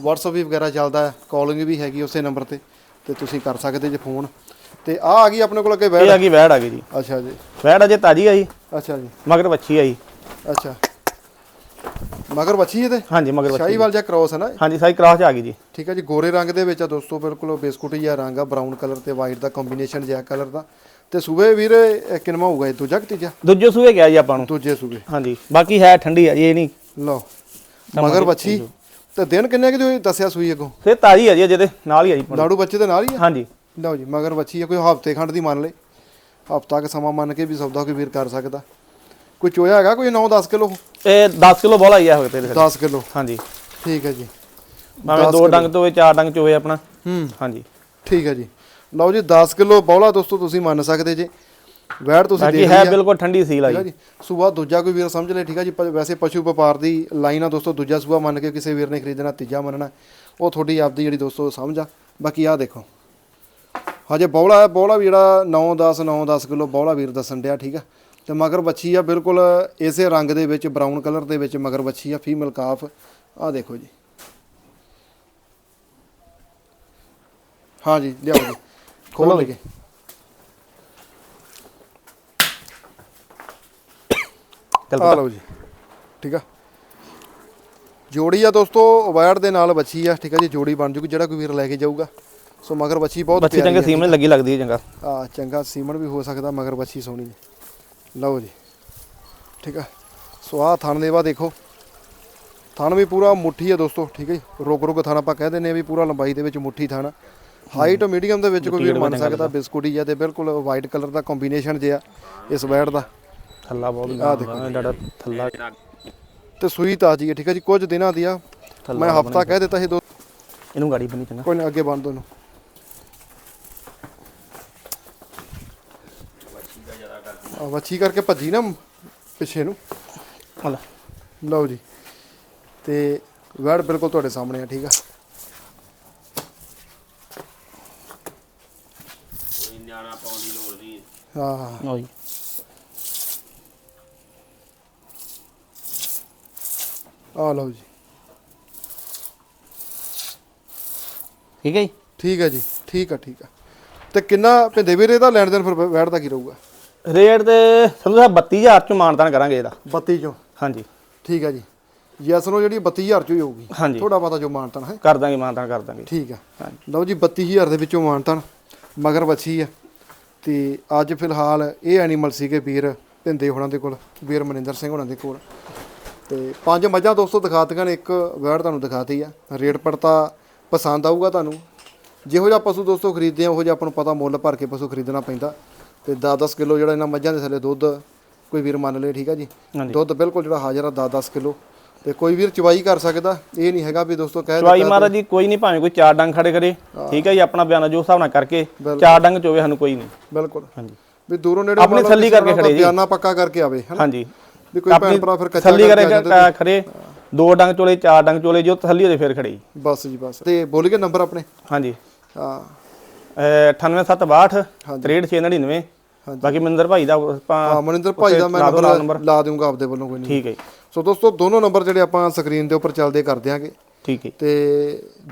WhatsApp ਵੀ ਵਗੈਰਾ ਚੱਲਦਾ ਹੈ ਕਾਲਿੰਗ ਵੀ ਹੈਗੀ ਉਸੇ ਨੰਬਰ ਤੇ ਤੇ ਤੁਸੀਂ ਕਰ ਸਕਦੇ ਜੇ ਫੋਨ ਤੇ ਆ ਆ ਗਈ ਆਪਣੇ ਕੋਲ ਅੱਗੇ ਇਹ ਵੈੜ ਆ ਗਈ ਵੈੜ ਆ ਗਈ ਜੀ। ਅੱਛਾ ਜੀ। ਵੈੜ ਅਜੇ ਤਾਜੀ ਆ ਜੀ ਅੱਛਾ ਜੀ। ਮਗਰ ਵੱਛੀ ਆ ਜੀ ਅੱਛਾ। ਮਗਰ ਬੱਚੀ ਇਹਦੇ ਹਾਂਜੀ ਮਗਰ ਵੱਛੀ ਸ਼ਾਹੀਵਾਲ ਜਾਂ। ਕ੍ਰੋਸ ਹੈ ਨਾ ਹਾਂਜੀ ਸਾਈ ਕ੍ਰਾਸ ਚ ਆ ਗਈ ਜੀ। ਠੀਕ ਹੈ ਜੀ ਗੋਰੇ ਰੰਗ ਦੇ ਵਿੱਚ ਆ ਦੋਸਤੋ ਬਿਲਕੁਲ ਬਿਸਕੁਟ ਜਿਹਾ ਰੰਗ ਆ ਬਰਾਊਨ ਕਲਰ ਤੇ ਵਾਈਟ ਦਾ ਕੰਬੀਨੇਸ਼ਨ ਜਿਹਾ ਕਲਰ ਦਾ। ਤੇ ਸੂਬੇ ਵੀਰ ਕਿਨਮਾ ਹੋਊਗਾ ਇਹ? ਦੂਜਾ ਕਿ ਤੀਜਾ? ਦੂਜੇ ਸੂਏ ਗਿਆ ਜੀ ਆਪਾਂ ਨੂੰ। ਦੂਜੇ ਸੂਬੇ। ਹਾਂਜੀ ਬਾਕੀ ਹੈ ਠੰਡੀ ਆ ਜੀ ਇਹ ਨਹੀਂ। ਲਓ ਮਗਰ ਬੱਚੀ ਤੇ ਦਿਨ ਕਿੰਨੇ ਕਿ ਤੁਸੀਂ ਦੱਸਿਆ ਸੂਈ ਅੱਗੋਂ? ਫੇ ਤਾਜੀ ਆ ਜੀ ਅਜੇ ਤੇ ਨਾਲ ਹੀ ਆ ਜੀ ਲਾੜੂ ਬੱਚੇ ਦੇ ਨਾਲ ਹੀ ਆ? ਹਾਂਜੀ। ਲਓ ਜੀ ਮਗਰ ਬੱਚੀ ਆ ਕੋਈ ਹਫ਼ਤੇ ਖੰਡ ਦੀ ਮੰਨ ਲੇ ਹਫਤਾ ਕ ਸਮਾਂ ਮੰਨ ਕੇ ਵੀ ਸੌਦਾ ਕੋਈ ਵੀਰ ਕਰ ਸਕਦਾ। ਕੋਈ ਚੋਇਆ ਹੈਗਾ ਕੋਈ 9-10 ਕਿਲੋ? ਇਹ 10 ਕਿਲੋ ਬੋਲਾ ਹੀ ਆ ਹੋਵੇ ਤੇ 10 ਕਿਲੋ। ਹਾਂਜੀ। ਠੀਕ ਹੈ ਜੀ। ਭਾਵੇਂ ਦੋ ਡੰਗ ਤੋਂ ਹੋਵੇ ਚਾਰ ਡੰਗ ਚ ਹੋਵੇ ਆਪਣਾ। ਹੂੰ। ਹਾਂਜੀ। ਠੀਕ ਹੈ ਜੀ। ਲਓ ਜੀ 10 ਕਿਲੋ ਬੌਲਾ ਦੋਸਤੋ ਤੁਸੀਂ ਮੰਨ ਸਕਦੇ ਜੇ। ਵੈੜ ਤੁਸੀਂ ਦੇਖ ਹੈ ਲਈ ਬਿਲਕੁਲ ਠੰਡੀ ਸੀਲ ਆ ਜੀ। ਸੂਆ ਦੂਜਾ ਕੋਈ ਵੀਰ ਸਮਝ ਲੈ ਠੀਕ ਆ ਜੀ। ਵੈਸੇ ਪਸ਼ੂ ਵਪਾਰ ਦੀ ਲਾਈਨ ਆ ਦੋਸਤੋ ਦੂਜਾ ਸੂਆ ਮੰਨ ਕੇ ਕਿਸੇ ਵੀਰ ਨੇ ਖਰੀਦਣਾ ਤੀਜਾ ਮੰਨਣਾ ਉਹ ਤੁਹਾਡੀ ਆਪਦੀ ਜਿਹੜੀ ਦੋਸਤੋ ਸਮਝ ਆ। ਬਾਕੀ ਆ ਦੇਖੋ। ਹਜੇ ਬੌਲਾ ਹੈ ਬੌਲਾ ਵੀ ਜਿਹੜਾ 9 10 9 10 ਕਿਲੋ ਬੌਲਾ ਵੀਰ ਦੱਸਣ ਡਿਆ ਠੀਕ ਆ ਤੇ ਮਗਰ ਬੱਚੀ ਆ ਬਿਲਕੁਲ ਇਸੇ ਰੰਗ ਦੇ ਵਿੱਚ ਬਰਾਊਨ ਕਲਰ ਦੇ ਵਿੱਚ ਮਗਰ ਬੱਚੀ ਆ ਫੀਮੇਲ ਕਾਫ ਆ ਦੇਖੋ ਜੀ। ਹਾਂ ਜੀ ਲਿਆਓ ਜੀ। ਖੋਲ ਲਈਏ। ਚੱਲ ਆ ਲਓ ਜੀ। ਠੀਕ ਆ। ਜੋੜੀ ਆ ਦੋਸਤੋ ਵਾਇਰ ਦੇ ਨਾਲ ਬੱਚੀ ਆ। ਠੀਕ ਆ ਜੀ ਜੋੜੀ ਬਣ ਜੂਗੀ ਜਿਹੜਾ ਕੋਈ ਵੀਰ ਲੈ ਕੇ ਜਾਊਗਾ। ਸੋ ਮਗਰ ਬੱਚੀ ਬਹੁਤ ਬੱਚੀ ਚੰਗੇ ਸੀਮਣੇ ਲੱਗੀ ਲੱਗਦੀ ਹੈ ਚੰਗਾ। ਆ ਚੰਗਾ ਸੀਮਨ ਵੀ ਹੋ ਸਕਦਾ ਮਗਰ ਬੱਚੀ ਸੋਹਣੀ ਹੈ ਲਓ ਜੀ। ਠੀਕ ਆ। ਸੋ ਆ ਥਣ ਦੇਵਾ ਦੇਖੋ। ਥਣ ਵੀ ਪੂਰਾ ਮੁੱਠੀ ਆ ਦੋਸਤੋ ਠੀਕ ਹੈ ਜੀ। ਰੁਕ ਰੁਕ ਥਣ ਆਪਾਂ ਕਹਿ ਆ ਵੀ ਪੂਰਾ ਲੰਬਾਈ ਦੇ ਵਿੱਚ ਮੁੱਠੀ ਥਣ। ਹਾਈਟ ਮੀਡੀਅਮ ਦੇ ਵਿੱਚ ਕੋਈ ਵੀਰ ਮੰਨ ਸਕਦਾ ਬਿਸਕੁਟੀ ਆ ਤੇ ਬਿਲਕੁਲ ਵਾਈਟ ਕਲਰ ਦਾ ਕੰਬੀਨੇਸ਼ਨ ਜਿਆ ਇਸ ਵੈੜ ਦਾ। ਥੱਲਾ ਬਹੁਤ ਆਹ ਦੇਖੋ। ਡਾਡਾ ਥੱਲਾ ਤੇ ਸੂਈ ਤਾਜੀ ਹੈ ਠੀਕ ਹੈ ਜੀ। ਕੁਝ ਦਿਨਾਂ ਦੀ ਆ ਮੈਂ ਹਫਤਾ ਕਹਿ ਦਿੱਤਾ ਸੀ ਦੋ ਇਹਨੂੰ ਗਾੜੀ ਬਣੀ ਚੰਗਾ ਕੋਈ ਨਾ ਅੱਗੇ ਬੰਦ ਉਹਨੂੰ ਵੱਛੀ ਕਰਕੇ ਭੱਜੀ ਨਾ ਪਿੱਛੇ ਨੂੰ। ਆ ਲੈ ਲਓ ਜੀ। ਤੇ ਵੈੜ ਬਿਲਕੁਲ ਤੁਹਾਡੇ ਸਾਹਮਣੇ ਆ ਠੀਕ ਆ। ਹਾਂ। ਲਓ ਜੀ। ਆ ਲਓ ਜੀ। ਠੀਕ ਹੈ ਜੀ? ਠੀਕ ਹੈ ਜੀ ਠੀਕ ਆ ਠੀਕ ਆ। ਤੇ ਕਿੰਨਾ ਪਿੰਦੇ ਵੀਰੇ ਦਾ ਲੈਣ ਦੇਣ ਫਿਰ ਵੈੜ ਦਾ ਕੀ ਰਹੂਗਾ? ਰੇਟ ਤੇ ਸੰਧੂ ਸਾਹਿਬ 32000 ਚ ਮਾਨਦਾਨ ਕਰਾਂਗੇ ਇਹਦਾ। 32 ਚੋਂ? ਹਾਂਜੀ। ਠੀਕ ਹੈ ਜੀ। ਯੈਸ ਨੋ ਜਿਹੜੀ 32000 ਚੋਂ ਹੀ ਹੋਊਗੀ। ਹਾਂਜੀ। ਥੋੜਾ ਬਹੁਤਾ ਜੋ ਮਾਨਤਨ ਹੈ। ਕਰ ਦਾਂਗੇ ਮਾਨਦਾਨ ਕਰ ਦਾਂਗੇ। ਠੀਕ ਆ। ਲਓ ਜੀ 32000 ਦੇ ਵਿੱਚੋਂ ਮਾਨਤਨ ਮਗਰ ਵੱਛੀ ਆ ਤੇ ਅੱਜ ਫਿਲਹਾਲ ਇਹ ਐਨੀਮਲ ਸੀਗੇ ਵੀਰ ਭਿੰਦੇ ਹੋਣਾ ਦੇ ਕੋਲ ਵੀਰ ਮਨਿੰਦਰ ਸਿੰਘ ਹੋਣਾ ਦੇ ਕੋਲ। ਤੇ ਪੰਜ ਮੱਝਾਂ ਦੋਸਤੋ ਦਿਖਾਤੀਆਂ ਨੇ ਇੱਕ ਵੈੜ ਤੁਹਾਨੂੰ ਦਿਖਾਤੀ ਆ। ਰੇਟ ਪੜਤਾ ਪਸੰਦ ਆਊਗਾ ਤੁਹਾਨੂੰ। ਜਿਹੋ ਜਿਹਾ ਪਸ਼ੂ ਦੋਸਤੋ ਖਰੀਦਦੇ ਆ ਉਹੋ ਜਿਹਾ ਆਪਾਂ ਨੂੰ ਪਤਾ ਮੁੱਲ ਭਰ ਕੇ ਪਸ਼ੂ ਖਰੀਦਣਾ ਪੈਂਦਾ। ਤੇ 10-10 ਕਿਲੋ ਜਿਹੜਾ ਇਹਨਾਂ ਮੱਝਾਂ ਦੇ ਥੱਲੇ ਦੁੱਧ ਕੋਈ ਵੀਰ ਮੰਨ ਲੇ ਠੀਕ ਆ ਜੀ। ਦੁੱਧ ਬਿਲਕੁਲ ਜਿਹੜਾ ਹਾਜ਼ਰ ਆ 10-10 ਕਿਲੋ। ਤੇ ਕੋਈ ਵੀਰ ਚਵਾਈ ਕਰ ਸਕਦਾ ਇਹ ਨਹੀਂ ਹੈਗਾ ਵੀ ਦੋਸਤੋ ਕਹਿ ਚਵਾਈ ਮਹਾਰਾਜ ਜੀ ਕੋਈ ਨਹੀਂ ਭਾਵੇਂ ਕੋਈ ਚਾਰ ਡੰਗ ਖੜੇ ਕਰੇ ਠੀਕ ਹੈ ਜੀ ਆਪਣਾ ਬਿਆਨ ਜੋ ਹਿਸਾਬ ਨਾਲ ਕਰਕੇ ਚਾਰ ਡੰਗ ਚੋਵੇ ਸਾਨੂੰ ਕੋਈ ਨਹੀਂ। ਬਿਲਕੁਲ। ਹਾਂਜੀ। ਵੀ ਦੂਰੋਂ ਨੇੜੇ ਆਪਣੀ ਕਿਸੇ ਕਰਕੇ ਖੜੇ ਜੀ। ਬਿਆਨਾ ਪੱਕਾ ਕਰਕੇ ਆਵੇ ਹਾਂਜੀ। ਵੀ ਕੋਈ ਭੈਣ ਭਰਾ ਫਿਰ ਕੱਚਾ ਤਸੱਲੀ ਕਰਕੇ ਖੜੇ। ਦੋ ਡੰਗ ਚੋਲੇ ਚਾਰ ਡੰਗ ਚੋਲੇ ਜੋ ਤਸੱਲੀ ਉਹਦੇ ਫੇਰ ਖੜੇ ਬਸ ਜੀ ਬਸ। ਤੇ ਬੋਲੀਏ ਨੰਬਰ ਆਪਣੇ? ਹਾਂਜੀ। ਹਾਂ। 98762 63699 ਬਾਕੀ ਮਨਿੰਦਰ ਭਾਈ ਦਾ ਆਪਾਂ ਹਾਂ ਮਨਿੰਦਰ ਭਾਈ ਦਾ ਮੈਂ ਨੰਬਰ ਲਾ ਦੂੰਗਾ ਆਪਦੇ ਵੱਲੋਂ ਕੋਈ ਨਹੀਂ। ਠੀਕ ਹੈ ਸੋ ਦੋਸਤੋ ਦੋਨੋਂ ਨੰਬਰ ਜਿਹੜੇ ਆਪਾਂ ਸਕਰੀਨ ਦੇ ਉੱਪਰ ਚੱਲਦੇ ਕਰ ਦਿਆਂਗੇ। ਠੀਕ ਹੈ ਤੇ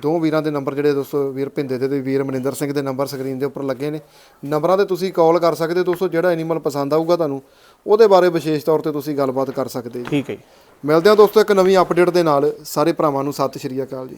ਦੋ ਵੀਰਾਂ ਦੇ ਨੰਬਰ ਜਿਹੜੇ ਦੋਸਤੋ ਵੀਰ ਭਿੰਦੇ ਦੇ ਤੇ ਵੀਰ ਮਨਿੰਦਰ ਸਿੰਘ ਦੇ ਨੰਬਰ ਸਕਰੀਨ ਦੇ ਉੱਪਰ ਲੱਗੇ ਨੇ। ਨੰਬਰਾਂ ਤੇ ਤੁਸੀਂ ਕਾਲ ਕਰ ਸਕਦੇ ਹੋ ਦੋਸਤੋ ਜਿਹੜਾ ਐਨੀਮਲ ਪਸੰਦ ਆਊਗਾ ਤੁਹਾਨੂੰ ਉਹਦੇ ਬਾਰੇ ਵਿਸ਼ੇਸ਼ ਤੌਰ ਤੇ ਤੁਸੀਂ ਗੱਲਬਾਤ ਕਰ ਸਕਦੇ ਜੀ ਠੀਕ ਹੈ। ਮਿਲਦੇ ਹਾਂ ਦੋਸਤੋ ਇੱਕ ਨਵੀਂ ਅਪਡੇਟ ਦੇ ਨਾਲ। ਸਾਰੇ ਭਰਾਵਾਂ ਨੂੰ ਸਤਿ ਸ਼੍ਰੀ ਅਕਾਲ ਜੀ।